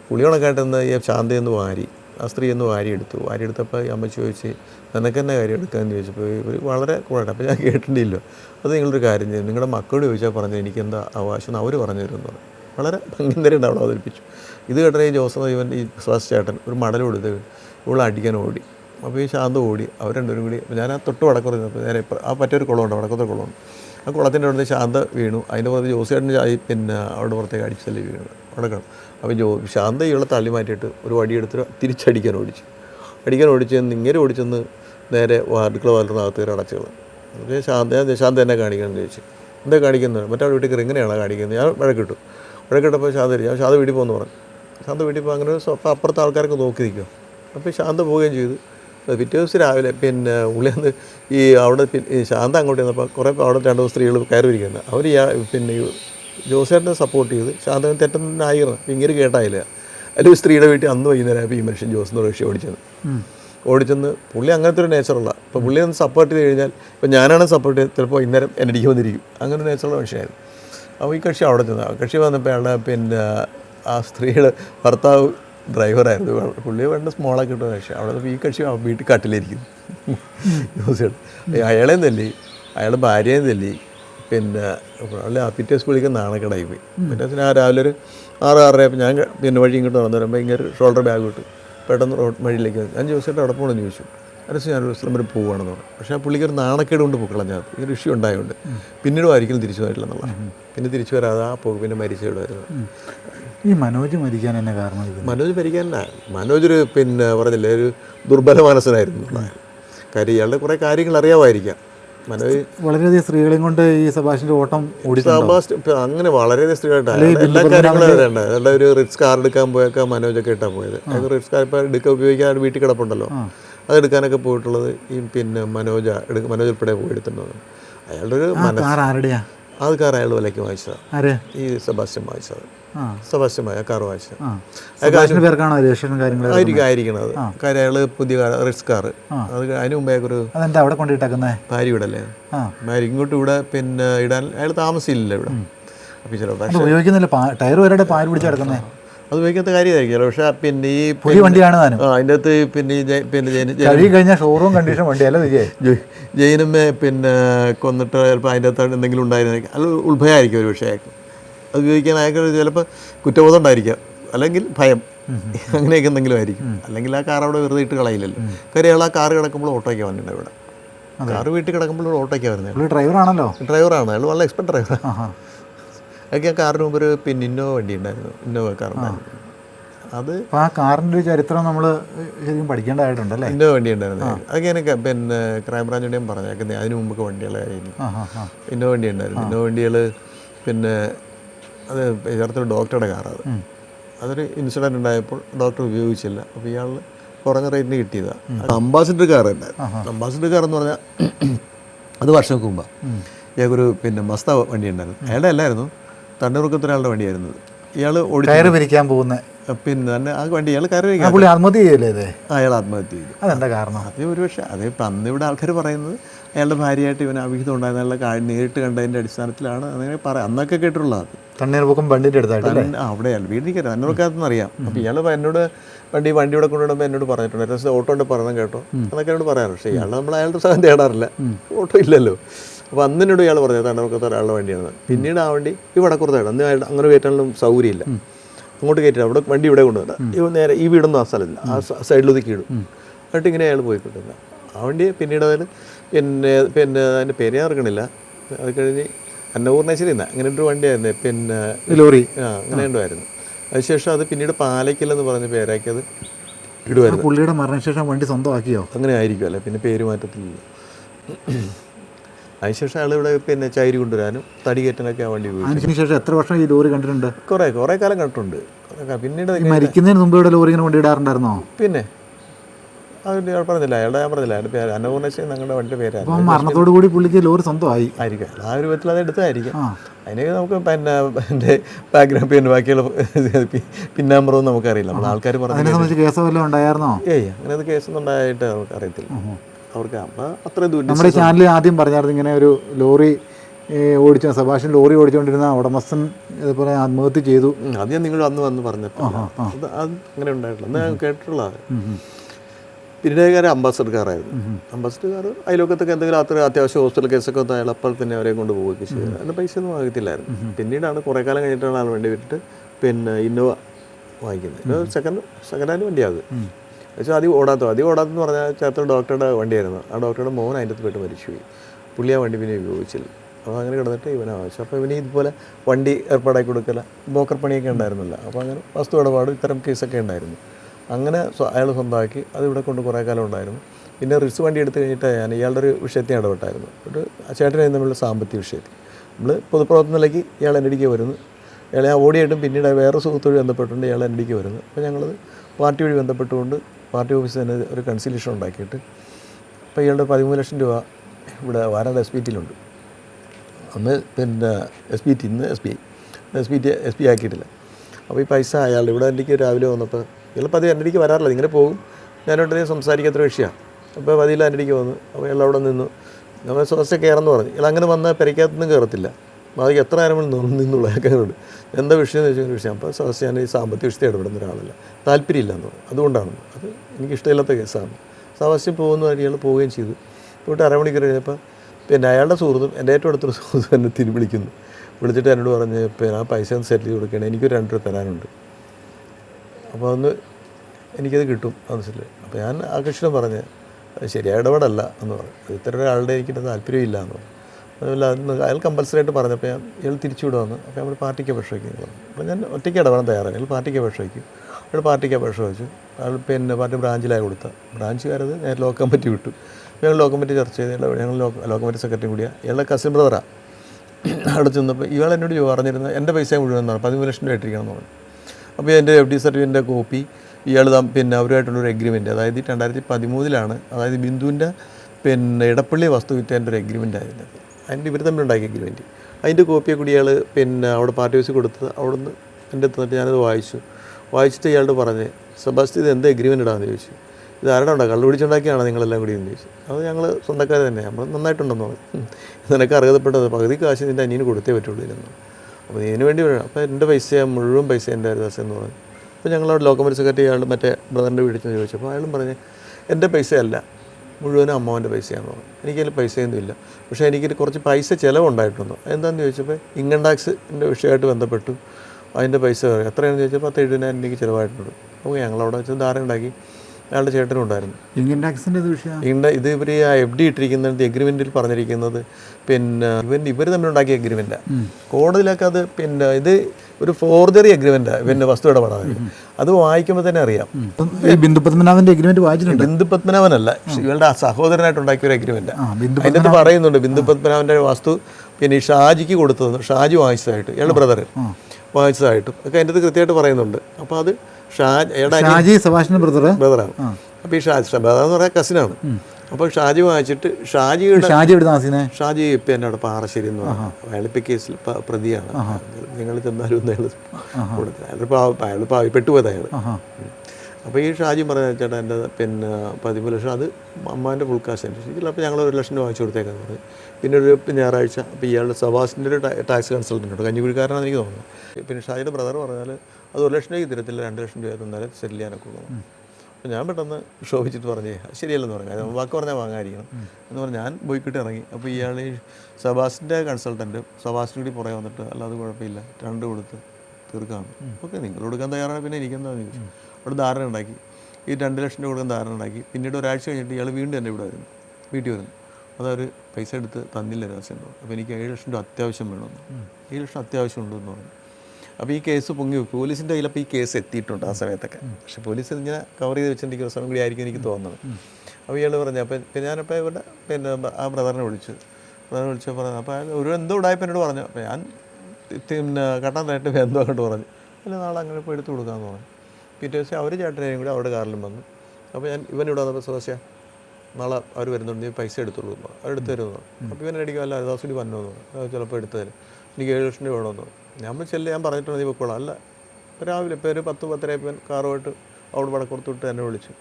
പുളി ഉണക്കായിട്ടിരുന്ന ഈ ശാന്തി എന്ന് വാരി ആ സ്ത്രീ ഒന്ന് വാരി എടുത്തു. വാരി എടുത്തപ്പോൾ ഈ അമ്മച്ചി ചോദിച്ച് നിനക്ക് തന്നെ കാര്യം എടുക്കാമെന്ന് ചോദിച്ചപ്പോൾ ഇവർ വളരെ കൂടെ അപ്പോൾ ഞാൻ കേട്ടിട്ടില്ലല്ലോ. അത് നിങ്ങളൊരു കാര്യം ചെയ്യും. നിങ്ങളുടെ മക്കളോട് ചോദിച്ചാൽ പറഞ്ഞു എനിക്ക് എന്താ അവകാശം എന്ന് അവർ പറഞ്ഞു തരുമെന്ന് വളരെ ഭംഗിതരായിട്ട് അവിടെ അവതരിപ്പിച്ചു. ഇത് കേട്ട ഈ ജോസഫ് ഇവൻ ഈ ശ്വാസ് ചേട്ടൻ ഒരു മടൽ കൊടുത്ത് ഇവളെ അടിക്കാൻ ഓടി. അപ്പോൾ ഈ ശാന്ത ഓടി. അവർ രണ്ടുപേരും കൂടി അപ്പോൾ ഞാൻ ആ തൊട്ട് വടക്കുറഞ്ഞപ്പോൾ ഞാൻ ഇപ്പം ആ പറ്റൊരു കുളമുണ്ട് വടക്കത്തെ കുളമുണ്ട്. ആ കുളത്തിന്റെ അവിടുന്ന് ശാന്ത വീണു. അതിന്റെ പുറത്ത് ജോസിയേട്ടൻ പിന്നെ അവിടെ പുറത്തേക്ക് അടിച്ചല്ലേ വീണു അവിടെ കിടന്നു. അപ്പോൾ ജോ ശാന്തയുള്ള തള്ളി മാറ്റിയിട്ട് ഒരു വടിയെടുത്ത് തിരിച്ചടിക്കാൻ ഓടിച്ചു. അടിക്കാൻ ഓടിച്ച് ചെന്ന് ഇങ്ങനെ ഓടിച്ചെന്ന് നേരെ വാർഡുക്കള വളർന്നകത്ത് കയറി അടച്ചു കളഞ്ഞു. ശാന്ത ശാന്ത എന്നെ കാണിക്കണമെന്ന് ചോദിച്ചു. എന്താ കാണിക്കുന്നത് മറ്റേ വീട്ടിൽ കയറി ഇങ്ങനെയാണോ കാണിക്കുന്നത് ഞാൻ വഴക്കിട്ടു വഴക്കിട്ടപ്പോൾ ശാന്ത ഞാൻ ശാന്ത വീട്ടിൽ പോകുന്നു പറഞ്ഞു. ശാന്ത വീട്ടിൽ പോയി അങ്ങനെ അപ്പുറത്തെ ആൾക്കാരൊക്കെ നോക്കി അപ്പോൾ ശാന്ത പോവുകയും ചെയ്തു. പിറ്റേ ദിവസം രാവിലെ പിന്നെ ഉള്ളിൽ നിന്ന് ഈ അവിടെ ശാന്ത അങ്ങോട്ട് ചെന്നപ്പോൾ കുറേ അവിടെ രണ്ട് സ്ത്രീകൾ കയറി ഇരിക്കുന്നത് അവർ പിന്നെ ജോസേട്ടനെ സപ്പോർട്ട് ചെയ്ത് ഷാദകൻ തെറ്റൻ നായർ ഇങ്ങനെ കേട്ടായില്ല. അതിൽ ഒരു സ്ത്രീയുടെ വീട്ടിൽ അന്ന് വൈകുന്നേരം ഈ മനുഷ്യൻ ജോസ് എന്ന് പക്ഷേ ഓടിച്ചത് ഓടിച്ചെന്ന് പുള്ളി അങ്ങനത്തെ ഒരു നേച്ചറുള്ള ഇപ്പോൾ പുള്ളി ഒന്ന് സപ്പോർട്ട് ചെയ്ത് കഴിഞ്ഞാൽ ഇപ്പോൾ ഞാനാണ് സപ്പോർട്ട് ചെയ്ത് ചിലപ്പോൾ ഇന്നേരം എന്റെ ഇടിക്ക് വന്നിരിക്കും. അങ്ങനെ ഒരു നേച്ചറുള്ള മനുഷ്യനായിരുന്നു. അപ്പോൾ ഈ കക്ഷി അവിടെ ചെന്ന് കക്ഷി വന്നപ്പോൾ അയാളുടെ പിന്നെ ആ സ്ത്രീയുടെ ഭർത്താവ് ഡ്രൈവറായിരുന്നു പുള്ളി വേണ്ട സ്മോളൊക്കെ കിട്ടുന്ന കക്ഷി അവിടെ ഈ കക്ഷി വീട്ടിൽ കട്ടിലിരിക്കുന്നു. ജോസേട്ടൻ അയാളെയും തല്ലി. അയാളുടെ ഭാര്യയും തല്ലി. പിന്നെ അല്ല പിറ്റേ പിറ്റേസ് വിളിക്കാൻ നാണക്കടായി പോയി. പിറ്റേ ആ ഞാൻ രാവിലെ ഒരു ആറ് ആറരയപ്പോൾ ഞാൻ പിന്നെ വഴി ഇങ്ങോട്ട് നടന്നു വരുമ്പോൾ ഇങ്ങനെ ഒരു ഷോൾഡർ ബാഗ് ഇട്ട് പെട്ടെന്ന് റോഡ് വഴിയിലേക്ക് വന്നു. ഞാൻ ജോസേട്ടൻ അവിടെ പോകണമെന്ന് ചോദിച്ചു. അരസ് ഒരു സ്ഥലം വരെ പോവുകയാണെന്ന് പറഞ്ഞു. പക്ഷേ ആ പുള്ളിക്ക് ഒരു നാണക്കേട് കൊണ്ട് പൊക്കളഞ്ഞത് ഇങ്ങനെ ഇഷ്യൂ ഉണ്ടായതുകൊണ്ട് പിന്നീട് ഒരിക്കലും തിരിച്ചു വരില്ല എന്നുള്ള പിന്നെ തിരിച്ചു വരാതെ ആ പോകും പിന്നെ മരിച്ചിടുമായിരുന്നു ഈ മനോജ് മരിക്കാൻ എന്നെ കാരണം മനോജ് മരിക്കാനല്ല മനോജ് ഒരു പിന്നെ പറഞ്ഞില്ലേ ഒരു ദുർബല മനസ്സനായിരുന്നു എന്നുള്ളതാണ്. കാര്യം ഇയാളുടെ കുറേ കാര്യങ്ങൾ അറിയാമായിരിക്കാം. മനോജ് വളരെയധികം സ്ത്രീകളെയും കൊണ്ട് ഈ സബാഷിന്റെ ഓട്ടം ഓടി സബാസ്റ്റ് അങ്ങനെ വളരെ സ്ത്രീകളായിട്ട് എല്ലാ കാര്യങ്ങളും ഒരു റിറ്റ്സ് കാർ എടുക്കാൻ പോയൊക്കെ മനോജൊക്കെ ഇട്ടാ പോയത്. റിച്ച് റിറ്റ്സ് കാർ ഇപ്പം എടുക്കാൻ ഉപയോഗിക്കാൻ വീട്ടിൽ കിടപ്പുണ്ടല്ലോ. അതെടുക്കാനൊക്കെ പോയിട്ടുള്ളത് ഈ പിന്നെ മനോജ എടുക്ക മനോജ് ഉൾപ്പെടെ പോയി എടുത്തിട്ടുള്ളത് അയാളുടെ ഒരു ആരുടെയാ? അത് കാർ അയാൾ വിലയ്ക്ക് വാങ്ങിച്ചതാണ് ഈ സെബാസ്റ്റ്യൻ വാങ്ങിച്ചത്. വാങ്ങിയ കാർ വാങ്ങിച്ചത് ആയിരിക്കും ആയിരിക്കണത് കാര്യം അയാൾ പുതിയ കാർ കാർ അത് അതിന് മുമ്പേ ഒരു അവിടെ ഭാര്യ ഇടല്ലേ ആ. ഭാര്യ ഇങ്ങോട്ട് ഇവിടെ പിന്നെ ഇടാൻ അയാൾ താമസിയില്ല ഇവിടെ. ചില ഉപയോഗിക്കുന്നില്ല. ടയർ വരെ പാൽ പിടിച്ച് അത് ഉപയോഗിക്കാത്ത കാര്യമായിരിക്കുമല്ലോ. പക്ഷേ പിന്നെ ഈ പുതിയ വണ്ടിയാണ് താനും. അതിന്റെ അകത്ത് പിന്നെ പിന്നെ ജയന് കഴുകി കഴിഞ്ഞാൽ ഷോറൂം കണ്ടീഷൻ വണ്ടിയല്ല വിജയ്? ജയ- ജയനുമ്മെ പിന്നെ കൊന്നിട്ട് ചിലപ്പോൾ അതിന്റെ അകത്ത് എന്തെങ്കിലും ഉണ്ടായിരുന്നെങ്കിൽ അത് ഉത്ഭയമായിരിക്കും ഒരു പക്ഷേ. അയാൾക്ക് അത് ഉപയോഗിക്കാൻ അയാൾക്ക് ചിലപ്പോൾ കുറ്റബോധം ഉണ്ടായിരിക്കാം അല്ലെങ്കിൽ ഭയം. അങ്ങനെയൊക്കെ എന്തെങ്കിലും ആയിരിക്കും. അല്ലെങ്കിൽ ആ കാർ അവിടെ വെറുതെ ഇട്ട് കളയില്ലല്ലോ. കാര്യം അയാൾ ആ കാർ കിടക്കുമ്പോൾ ഓട്ടോയ്ക്ക് വന്നിട്ടുണ്ട് ഇവിടെ. കാർ വീട്ടിൽ കിടക്കുമ്പോൾ ഓട്ടോയ്ക്ക് വരുന്നത്. ഡ്രൈവറാണല്ലോ ഡ്രൈവറാണ് അയാൾ നല്ല എക്സ്പെർട്ട് ഡ്രൈവറാണ് ആ കാറിന് മുമ്പ് ഒരു പിന്നെ ഇന്നോവ വണ്ടി ഉണ്ടായിരുന്നു. ഇന്നോവ കാർ അത് ആ കാറിന്റെ ഒരു ചരിത്രം നമ്മൾ ശരിക്കും പഠിക്കേണ്ടതായിട്ടുണ്ടല്ലേ ഇന്നോവ വണ്ടി ഉണ്ടായിരുന്നു. അതൊക്കെ എനിക്ക് പിന്നെ ക്രൈംബ്രാഞ്ചിന്റെയും പറഞ്ഞേക്കുന്നത് അതിന് മുമ്പൊക്കെ വണ്ടികളായിരുന്നു ഇന്നോവ വണ്ടി ഉണ്ടായിരുന്നു. ഇന്നോവ വണ്ടികൾ പിന്നെ അത് യഥാർത്ഥത്തിൽ ഡോക്ടറുടെ കാറാണ് അത്. അതൊരു ഇൻസിഡന്റ് ഉണ്ടായപ്പോൾ ഡോക്ടർ ഉപയോഗിച്ചില്ല. അപ്പോൾ ഇയാൾ കുറഞ്ഞ റേറ്റിന് കിട്ടിയതാണ് അംബാസിഡർ കാർ ഉണ്ടായിരുന്നു. അംബാസിഡർ കാർ എന്ന് പറഞ്ഞാൽ അത് വർഷങ്ങൾക്ക് മുമ്പാണ് ഇയാൾക്കൊരു പിന്നെ മസ്ത വണ്ടി ഉണ്ടായിരുന്നു. അയാളുടെ അല്ലായിരുന്നു. തണ്ണീർക്കത്ത് വണ്ടിയായിരുന്നത് വണ്ടിയായിരുന്നു ഇയാൾ കയറി പിരിക്കാൻ പോകുന്ന പിന്നെ തന്നെ ആ വണ്ടി ഇയാൾ കയറി പുള്ളി ആത്മഹത്യ ചെയ്യല്ലേ അയാൾ ആത്മഹത്യ ചെയ്തു. അതെന്താ കാരണം? അത് ഒരു പക്ഷേ അത് ഇപ്പം അന്ന് ഇവിടെ ആൾക്കാർ പറയുന്നത് അയാളുടെ ഭാര്യയായിട്ട് ഇവൻ അവിഹിതം ഉണ്ടായിരുന്നുള്ള കാ നേരിട്ട് കണ്ടതിന്റെ അടിസ്ഥാനത്തിലാണ് അങ്ങനെ പറയാം അന്നൊക്കെ കേട്ടിട്ടുള്ളത് തണ്ണീർപ്പൊക്കം വണ്ടിന്റെ അടുത്തായിട്ട് അവിടെ അവിടെയല്ല വീട്ടിൽ കയറി എന്നോടൊക്കെ അറിയാം അപ്പോൾ ഇയാൾ എന്നോട് വണ്ടി വണ്ടി ഇവിടെ കൊണ്ടുവിടുമ്പോൾ എന്നോട് പറഞ്ഞിട്ടുണ്ട്. രസം ഓട്ടോ ഉണ്ട് പറഞ്ഞ കേട്ടോ. എന്നൊക്കെ എന്നോട് പറയാറ്. പക്ഷേ ഇയാൾ നമ്മൾ അയാളുടെ സഹായം തേടാറില്ല. ഓട്ടോ ഇല്ലല്ലോ. അപ്പോൾ അന്നിനോട് ഇയാൾ പറഞ്ഞത് തണ്ടമുക്കത്ത് ഒരാളുടെ വണ്ടിയാണ് പിന്നീട് ആ വണ്ടി ഈ വടക്കുറത്തായിട്ട് അന്ന് അങ്ങനെ കയറ്റാനൊന്നും സൗകര്യമില്ല. അങ്ങോട്ട് കയറ്റില്ല. അവിടെ വണ്ടി ഇവിടെ കൊണ്ടുവരാം ഇവ നേരെ ഈ വീടൊന്നും ആ സ്ഥലമില്ല. ആ സൈഡിൽ ഒതുക്കി ഇടും എന്നിട്ട് ഇങ്ങനെ അയാൾ പോയിക്കൊണ്ടിരുന്ന. ആ വണ്ടി പിന്നീട് അതിന് പിന്നെ പിന്നെ അതിന്റെ പേര് ഇറക്കണില്ല അത് കഴിഞ്ഞ് അന്നപൂർണേശ്വരി എന്നാ അങ്ങനെ ഒരു വണ്ടിയായിരുന്നു. പിന്നെ ലോറി. ആ അങ്ങനെ ഉണ്ടായിരുന്നു അതിനുശേഷം അത് പിന്നീട് പാലയ്ക്കൽ എന്ന് പറഞ്ഞ പേരാക്കി അത് ഇടുമായിരുന്നു പുള്ളിയുടെ മരണശേഷം വണ്ടി സ്വന്തമാക്കിയോ? അങ്ങനെ ആയിരിക്കുമല്ലേ പിന്നെ പേര് മാറ്റത്തില്ല അതിനുശേഷം അയാൾ ഇവിടെ പിന്നെ ചൈരി കൊണ്ടുവരാനും തടി കയറ്റാനൊക്കെ വണ്ടി അതിനുശേഷം എത്ര വർഷം ഈ ലോറി കണ്ടിട്ടുണ്ട്? കുറേ കുറേ കാലം കണ്ടിട്ടുണ്ട്. പിന്നീട് മരിക്കുന്നതിന് മുമ്പ് ഇവിടെ ലോറി ഇങ്ങനെ വണ്ടി ഇടാറുണ്ടായിരുന്നോ? പിന്നെ. അതിന്റെ ഞാൻ പറഞ്ഞില്ല. അയാളുടെ ഞാൻ പറഞ്ഞില്ല. അയാളുടെ പേര് അന്നപൂർണേശ്വരി ഞങ്ങളുടെ വണ്ടി പേരായിരുന്നു മരണത്തോടു കൂടി പുള്ളിക്ക് ലോറി സ്വന്തമായി. ആയിരിക്കും. ആ ഒരു വിധത്തിൽ അത് എടുത്തതായിരിക്കും ആ. അതിന് നമുക്ക് പിന്നെ എന്റെ ബാക്ക്ഗ്രൗണ്ട് പിന്നെ ബാക്കിയുള്ള പിന്നാമ്പറവും നമുക്കറിയില്ല. നമ്മൾ ആൾക്കാർ പറഞ്ഞു അതിനെ സംബന്ധിച്ച് കേസോ വല്ലതും ഉണ്ടായിരുന്നോ? ഏയ് അങ്ങനെ കേസൊന്നും ഉണ്ടായിട്ട് നമുക്ക് അറിയത്തില്ല അവർക്ക് അത്ര അത്രയും ദൂരം നമ്മുടെ ചാനലിൽ ആദ്യം പറഞ്ഞായിരുന്നു ഇങ്ങനെ ഒരു ലോറി ഓടിച്ച സഭാഷൻ ലോറി ഓടിച്ചുകൊണ്ടിരുന്ന ഉടമസ്ഥൻ ഇതുപോലെ ആത്മഹത്യ ചെയ്തു. അത് ഞാൻ നിങ്ങൾ അന്ന് വന്ന് പറഞ്ഞപ്പോൾ അത് അങ്ങനെ ഉണ്ടായിട്ടില്ല അന്ന് ഞാൻ കേട്ടിട്ടുള്ളതാണ് പിന്നീട് അംബാസഡർക്കാരായിരുന്നു അംബാസഡർക്കാർ അയലോക്കത്തൊക്കെ എന്തെങ്കിലും അത്ര അത്യാവശ്യം ഹോസ്പിറ്റൽ കേസൊക്കെ വന്നാൽ അയാൾ അപ്പോൾ തന്നെ അവരെ കൊണ്ട് പോവുകയൊക്കെ ചെയ്തു. അതിന് പൈസ ഒന്നും വാങ്ങത്തില്ലായിരുന്നു പിന്നീടാണ് കുറേ കാലം കഴിഞ്ഞിട്ടാണ് ആൾ വേണ്ടി വിട്ടിട്ട് പിന്നെ ഇന്നോവ വാങ്ങിക്കുന്നത്. സെക്കൻഡ് സെക്കൻഡ് ഹാൻഡ് വണ്ടിയാണ് ആദ്യം ഓടാത്തോ അധികം ഓടാത്തെന്ന് പറഞ്ഞാൽ ചേർത്ത ഡോക്ടറുടെ വണ്ടിയായിരുന്നു. ആ ഡോക്ടറുടെ മോൻ അതിന്റെ അകത്ത് പോയിട്ട് മരിച്ചുപോയി പുള്ളി ആ വണ്ടി പിന്നെ ഉപയോഗിച്ചില്ല. അപ്പോൾ അങ്ങനെ കിടന്നിട്ട് ഇവനെ ആവശ്യം. അപ്പോൾ ഇവന് ഇതുപോലെ വണ്ടി ഏർപ്പാടാക്കി കൊടുക്കല ബ്രോക്കർ പണിയൊക്കെ ഉണ്ടായിരുന്നില്ല. അപ്പോൾ അങ്ങനെ വസ്തു ഇടപാട് ഇത്തരം കേസൊക്കെ ഉണ്ടായിരുന്നു. അങ്ങനെ അയാൾ സ്വന്തമാക്കി. അത് ഇവിടെ കൊണ്ട് കുറേ കാലം ഉണ്ടായിരുന്നു. പിന്നെ റിസ് വണ്ടി എടുത്തു കഴിഞ്ഞിട്ട് ഞാൻ ഇയാളുടെ ഒരു വിഷയത്തിൽ ഇടപെട്ടായിരുന്നു. ഒരു ചേട്ടനെ തമ്മിലുള്ള സാമ്പത്തിക വിഷയത്തിൽ. നമ്മൾ പൊതുപ്രവർത്തന നിലയ്ക്ക് ഇയാൾ എന്റെ വരുന്നു. ഇയാളെ ഓടിയായിട്ടും പിന്നീട് വേറെ സുഹൃത്തു വഴി ബന്ധപ്പെട്ടുകൊണ്ട് ഇയാൾ എന്റെ വരുന്നു. അപ്പോൾ ഞങ്ങളത് പാർട്ടി വഴി ബന്ധപ്പെട്ടുകൊണ്ട് പാർട്ടി ഓഫീസ് തന്നെ ഒരു കൺസിലേഷൻ ഉണ്ടാക്കിയിട്ട് അപ്പോൾ ഇയാളുടെ പതിമൂന്ന് ലക്ഷം രൂപ ഇവിടെ വാരാട് എസ് പി ടിയിലുണ്ട് അന്ന് പിന്നെ എസ് പി ടി ഇന്ന് S B I S P T S P ആക്കിയിട്ടില്ല. അപ്പോൾ ഈ പൈസ അയാൾ ഇവിടെ എന്റെ രാവിലെ വന്നപ്പോൾ ഇയാൾ പതി എന്റെ അടിക്ക് വരാറില്ല. ഇങ്ങനെ പോകും. ഞാനോട്ട് സംസാരിക്കാത്ത വിഷയമാണ്. അപ്പോൾ പതിയിൽ എന്റെ അടിക്ക് വന്നു. അപ്പോൾ ഇയാൾ അവിടെ നിന്നു. നമ്മൾ സ്വസ്ഥ കയറെന്ന് പറഞ്ഞു. ഇയാൾ അങ്ങനെ വന്നാൽ പെരയ്ക്കകത്തൊന്നും കയറത്തില്ല. അത് എത്ര നേരം വേണം നിന്ന് നിന്നുള്ള കയറുണ്ട് എന്താ വിഷയം എന്ന് വെച്ചാൽ വിഷയം. അപ്പോൾ സ്വസ്ഥ ഞാൻ ഈ സാമ്പത്തിക വിഷയത്തിൽ ഇടപെടുന്ന ഒരാളല്ല. താല്പര്യമില്ല എന്ന് പറഞ്ഞു. അതുകൊണ്ടാണ്. അത് എനിക്ക് ഇഷ്ടമില്ലാത്ത കേസാണ്. സാവസ്യം പോകുന്ന വഴി അയാൾ പോവുകയും ചെയ്തു. പോയിട്ട് അരമണിക്കൂർ കഴിഞ്ഞപ്പോൾ പിന്നെ അയാളുടെ സുഹൃത്തും എന്റെ ഏറ്റവും അടുത്തൊരു സുഹൃത്തും എന്നെ തിരി വിളിക്കുന്നു വിളിച്ചിട്ട് എന്നോട് പറഞ്ഞ് പിന്നെ ആ പൈസ ഒന്ന് സെറ്റിൽ ചെയ്ത് കൊടുക്കണേ എനിക്കൊരു രണ്ട് രൂപ തരാനുണ്ട്. അപ്പോൾ അതൊന്ന് എനിക്കത് കിട്ടും മനസ്സിലായി. അപ്പോൾ ഞാൻ ആ കൃഷ്ണൻ പറഞ്ഞ് "അത് ശരിയായ ഇടപെടല്ല എന്ന് പറഞ്ഞു. ഇത്തരം ഒരാളുടെ എനിക്കിട്ട് താല്പര്യമില്ല എന്ന് പറഞ്ഞു. അതുപോലെ അയാൾ കമ്പൽസറി ആയിട്ട് പറഞ്ഞപ്പോൾ ഞാൻ ഇയാൾ തിരിച്ചു വിടുമെന്ന് അപ്പോൾ നമ്മൾ പാർട്ടിക്ക് അപേക്ഷ വയ്ക്കുന്നു അപ്പോൾ ഞാൻ ഒറ്റയ്ക്ക് ഇടപെടാൻ തയ്യാറാണ് അയാൾ പാർട്ടിക്ക് അപേക്ഷ വയ്ക്കും. അയാൾ പാർട്ടിക്ക് അപേക്ഷ വെച്ചു. പിന്നെ പാർട്ടി ബ്രാഞ്ചിലായി കൊടുത്ത ബ്രാഞ്ചുകാരത് നേരെ ലോക്ക് കമ്മിറ്റി വിട്ടു. ഞങ്ങൾ ലോക്ക് കമ്മിറ്റി ചർച്ച ചെയ്ത് ഞങ്ങൾ ഞങ്ങൾ ലോ ലോ കമ്മിറ്റി സെക്രട്ടറി കൂടിയാണ് ഇയാളുടെ കസിൻ ബ്രദറാണ് അവിടെ ചെന്നപ്പോൾ ഇയാൾ എന്നോട് പറഞ്ഞിരുന്നത് എന്റെ പൈസ മുഴുവൻ എന്നാണ് പതിമൂന്ന് ലക്ഷം രൂപ ഇട്ടിരിക്കണം എന്ന് പറഞ്ഞു. അപ്പോൾ എന്റെ എഫ് ഡി സർട്ടിഫിക്കറ്റിന്റെ കോപ്പി ഇയാൾ പിന്നെ പിന്നെ അവരുമായിട്ടുള്ളൊരു എഗ്രിമെന്റ് അതായത് രണ്ടായിരത്തി പതിമൂന്നിലാണ് അതായത് ബിന്ദുവിന്റെ പിന്നെ ഇടപ്പള്ളി വസ്തു വിറ്റേന്റെ ഒരു എഗ്രിമെന്റ് ആയിരുന്നു അതിന്റെ ഇവർ തമ്മിലുണ്ടാക്കിയ എഗ്രിമെന്റ് അതിന്റെ കോപ്പിയെ കൂടി ഇയാൾ പിന്നെ അവിടെ പാർട്ടി ഓഫീസിൽ കൊടുത്തത്. അവിടെ നിന്ന് എന്റെ അടുത്ത് ഞാനത് വായിച്ചു. വായിച്ചിട്ട് ഇയാളോട് പറഞ്ഞ് സെബാസ്റ്റി ഇത് എന്ത് എഗ്രിമെന്റ് ഇടാമെന്ന് ചോദിച്ചു. ഇത് ആരുടെ ഉണ്ടോ? കള്ളു പിടിച്ചുണ്ടാക്കിയാണ് നിങ്ങളെല്ലാം കൂടി? എന്ന് ചോദിച്ചു. അത് ഞങ്ങൾ സ്വന്തക്കാർ തന്നെ. നമ്മൾ നന്നായിട്ടുണ്ടെന്ന് പറഞ്ഞു. "ഉം. ഇത് നിനക്ക് അർഹതപ്പെട്ടത് പകുതി കാശ് നിന്റെ അനിയന് കൊടുത്തേ പറ്റുള്ളൂ ഇല്ലെന്ന് അപ്പോൾ ഇതിന് വേണ്ടി വേണം അപ്പോൾ എന്റെ പൈസ മുഴുവൻ പൈസ എന്റെ ഹരിദാസ് എന്ന് പറഞ്ഞു. അപ്പോൾ ഞങ്ങളവിടെ ലോക്കമരി സെക്രട്ടറി അയാൾ മറ്റേ ബ്രദറിന്റെ വീട്ടിൽ ചോദിച്ചു ചോദിച്ചപ്പോൾ അയാളും പറഞ്ഞ് എന്റെ പൈസയല്ല. മുഴുവനും അമ്മാവന്റെ പൈസയാണെന്ന് പറഞ്ഞു. എനിക്കതിൽ പൈസയൊന്നും ഇല്ല. പക്ഷേ എനിക്ക് കുറച്ച് പൈസ ചിലവുണ്ടായിട്ടുണ്ട്? എന്താണെന്ന് ചോദിച്ചപ്പോൾ ഇൻകം ടാക്സിന്റെ വിഷയമായിട്ട് ബന്ധപ്പെട്ടു. അതിന്റെ പൈസ എത്രയാണെന്ന് ചോദിച്ചാൽ പത്ത് എഴുപതിനായിരം രൂപയ്ക്ക് ചിലവായിട്ടുണ്ട്. അപ്പോൾ ഞങ്ങളവിടെ വെച്ച് ധാരണ ഉണ്ടാക്കി. അയാളുടെ ചേട്ടനും ഉണ്ടായിരുന്നു. ഇൻകം ടാക്സിന്റെ ഇണ്ട് ഇത് ഇവർ ആ എഫ് ഡി ഇട്ടിരിക്കുന്നത് എഗ്രിമെന്റിൽ പറഞ്ഞിരിക്കുന്നത് പിന്നെ ഇവൻ ഇവർ തമ്മിലുണ്ടാക്കിയ എഗ്രിമെന്റാണ് കോടതിയിലൊക്കെ അത് പിന്നെ ഇത് ഒരു ഫോർജറി എഗ്രിമെന്റാണ് ഇവന്റെ വസ്തു ഇടപാടാണ്. അത് വായിക്കുമ്പോൾ തന്നെ അറിയാം. ബിന്ദുപത്മനാഭന്റെ എഗ്രിമെന്റ് വായിച്ചിട്ടുണ്ട്? ബിന്ദുപത്മനാഭനല്ല ഇവളുടെ ആ. സഹോദരനായിട്ട് ഉണ്ടാക്കിയ ഒരു എഗ്രിമെന്റ് ആ. അതിന്റെ അത് പറയുന്നുണ്ട് ബിന്ദുപത്മനാഭന്റെ വസ്തു പിന്നെ ഈ ഷാജിക്ക് കൊടുത്തതെന്ന് ഷാജി വാങ്ങിച്ചതായിട്ട് ഇയാളുടെ ബ്രദർ വാങ്ങിച്ചതായിട്ടും ഒക്കെ അതിന്റെ അത് കൃത്യമായിട്ട് പറയുന്നുണ്ട്. അപ്പോൾ അത് ഷാജ് സഭാഷിന്റെ ബ്രദർ ബ്രദറാണ്. അപ്പോൾ ഈ ഷാജി ബ്രദർ എന്ന് പറയാൻ കസിനാണ് അപ്പോൾ ഷാജി വായിച്ചിട്ട് ഷാജിയുടെ ഷാജി എവിടെ താമസിക്കുന്നത് ഷാജി ഇപ്പം എന്റെ അവിടെ പാറശ്ശേരി എന്ന് പറഞ്ഞു അയാളിപ്പോൾ കേസിൽ പ്രതിയാണ്. നിങ്ങൾ ചെന്നാലും ഒന്ന് അയാൾ അയാൾ പെട്ടുപോയത് അയാൾ അപ്പോൾ ഈ ഷാജി പറഞ്ഞ ചേട്ടാ എന്റെ പിന്നെ പതിമൂന്ന് ലക്ഷം. അത് അമ്മാന്റെ ഫുൾ കാശ് എന്റെ അപ്പോൾ ഞങ്ങൾ ഒരു ലക്ഷം രൂപ വാങ്ങിച്ചു കൊടുത്തേക്കാന്ന് പറഞ്ഞു പിന്നെ ഒരു ഞായറാഴ്ച അപ്പോൾ ഇയാളുടെ സവാസിന്റെ ഒരു ടാക്സ് കൺസൾട്ടന്റ് ഉണ്ട്. കഞ്ഞിക്കുഴിക്കാരനാണെന്ന് എനിക്ക് തോന്നുന്നു പിന്നെ ഷാജിയുടെ ബ്രദർ പറഞ്ഞാൽ അത് ഒരു ലക്ഷം രൂപയ്ക്ക് തരത്തില്ല രണ്ട് ലക്ഷം രൂപ തന്നാലും സെറ്റിൽ ചെയ്യാനൊക്കെ ഉള്ളൂ അപ്പോൾ ഞാൻ പെട്ടെന്ന് ക്ഷോഭിച്ചിട്ട് പറഞ്ഞേ അത് ശരിയല്ലെന്ന് പറഞ്ഞു. അത് വാക്ക് പറഞ്ഞാൽ വാങ്ങാതിരിക്കണം എന്ന് പറഞ്ഞാൽ ഞാൻ ബോയ്ക്കിട്ട് ഇറങ്ങി. അപ്പോൾ ഇയാൾ ഈ സബാസിന്റെ കൺസൾട്ടന്റ് സബാസിന്റെ കൂടി പുറകെ വന്നിട്ട് അല്ലാതെ കുഴപ്പമില്ല രണ്ട് കൊടുത്ത് തീർക്കാം ഓക്കെ നിങ്ങൾ കൊടുക്കാൻ തയ്യാറാണ്. പിന്നെ എനിക്കെന്താന്ന് ചോദിച്ചു അവിടെ ധാരണ ഉണ്ടാക്കി. ഈ രണ്ട് ലക്ഷം രൂപ കൊടുക്കാൻ ധാരണ ഉണ്ടാക്കി. പിന്നീട് ഒരാഴ്ച കഴിഞ്ഞിട്ട് ഇയാൾ വീണ്ടും എന്റെ ഇവിടെ വരുന്നു. വീട്ടിൽ വരുന്നു. അതവർ പൈസ എടുത്ത് തന്നില്ല രഹസ്യം അപ്പോൾ എനിക്ക് ഏഴ് ലക്ഷം രൂപ അത്യാവശ്യം വേണമെന്ന്. ഏഴ് ലക്ഷം അത്യാവശ്യം ഉണ്ടെന്ന് പറഞ്ഞു. അപ്പോൾ ഈ കേസ് പൊങ്ങി. പോലീസിന്റെ കയ്യിലപ്പോൾ ഈ കേസ് എത്തിയിട്ടുണ്ട് ആ സമയത്തൊക്കെ. പക്ഷേ പോലീസ് ഇങ്ങനെ കവർ ചെയ്ത് വെച്ചിട്ടുണ്ടെങ്കിൽ സമയം കൂടി ആയിരിക്കും എനിക്ക് തോന്നുന്നത്. അപ്പോൾ ഇയാൾ പറഞ്ഞു അപ്പം പിന്നെ ഞാനപ്പോൾ ഇവിടെ പിന്നെ ആ ബ്രദറിനെ വിളിച്ചു. ബ്രദറിനെ വിളിച്ചു പറഞ്ഞു അപ്പോൾ അയാൾ ഒരു എന്തോ ഉണ്ടായപ്പോൾ എന്നോട് പറഞ്ഞു. അപ്പോൾ ഞാൻ പിന്നെ കട്ടാൻ നേരിട്ട് എന്തോ അങ്ങോട്ട് പറഞ്ഞു. അല്ല നാളെ അങ്ങനെ പോയി എടുത്ത് കൊടുക്കാമെന്ന് പറഞ്ഞു. പിറ്റേ ദിവസം അവർ ചേട്ടനെയും കൂടി അവരുടെ കാറിലും വന്നു. അപ്പോൾ ഞാൻ ഇവൻ ഇവിടെ വന്നപ്പോൾ സദസ്യ നാളെ അവർ വരുന്നുണ്ട് നീ പൈസ എടുത്തോളൂ എന്ന് പറഞ്ഞു അവരെടുത്ത് തരുമെന്ന്. പറഞ്ഞു അപ്പോൾ ഇവൻ അടിക്കും അല്ല ഹരിദാസുടി പറഞ്ഞു വന്നു പറഞ്ഞു അത് ചിലപ്പോൾ എടുത്തു തരും. എനിക്ക് ഏഴ് ലക്ഷം രൂപ വേണമെന്ന്. ഞാൻ ചെല്ല് ഞാൻ പറഞ്ഞിട്ടുണ്ട് നീ പൊക്കോളാം. അല്ല രാവിലെ ഇപ്പോൾ ഒരു പത്ത് പത്തരയപ്പൻ കാറുമായിട്ട് അവിടെ വടക്കുറത്ത് വിട്ട് എന്നെ വിളിച്ചു.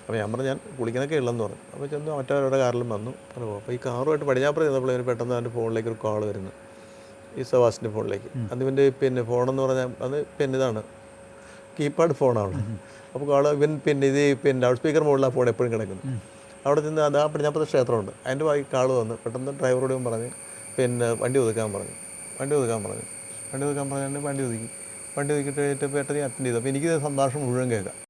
അപ്പോൾ ഞാൻ പറഞ്ഞു ഞാൻ കുളിക്കാനൊക്കെ ഉള്ളെന്ന് പറഞ്ഞു. അപ്പോൾ ചെന്ന് മറ്റവരുടെ കാറിലും വന്നു. അപ്പോൾ അപ്പോൾ ഈ കാറുമായിട്ട് പടിഞ്ഞാപ്പുറം ചെന്നപ്പോൾ ഇവന് പെട്ടെന്ന് അവന്റെ ഫോണിലേക്ക് ഒരു കോൾ വരുന്നു ഈ സവാസിന്റെ ഫോണിലേക്ക്. അത് ഇവന്റെ പിന്നെ ഫോണെന്ന് പറഞ്ഞാൽ അത് പിന്നെ ഇതാണ്. കീപാഡ് ഫോണാണ്. അപ്പോൾ കാൾ ഇവൻ പിന്നെ ഇത് പിന്നെ ലൗഡ് സ്പീക്കർ മോഡിലാണ് ഫോൺ എപ്പോഴും കിടക്കുന്നു അവിടെ ചെന്ന് അത് ആ പടിഞ്ഞാപ്പത്തെ ക്ഷേത്രമുണ്ട്. അതിന്റെ ബാക്കി കാൾ വന്ന് പെട്ടെന്ന് ഡ്രൈവറോടും പറഞ്ഞ് പിന്നെ വണ്ടി ഒതുക്കാൻ പറഞ്ഞു. വണ്ടി ഒതുക്കാൻ പറഞ്ഞു. വണ്ടി ഒതുക്കാൻ പറഞ്ഞാൽ വണ്ടി ഒതുക്കി. വണ്ടി ഒതുക്കിയിട്ട് പെട്ടെന്ന് അറ്റൻഡ് ചെയ്തു അപ്പോൾ എനിക്ക് സന്തോഷം മുഴുവൻ കേൾക്കാം.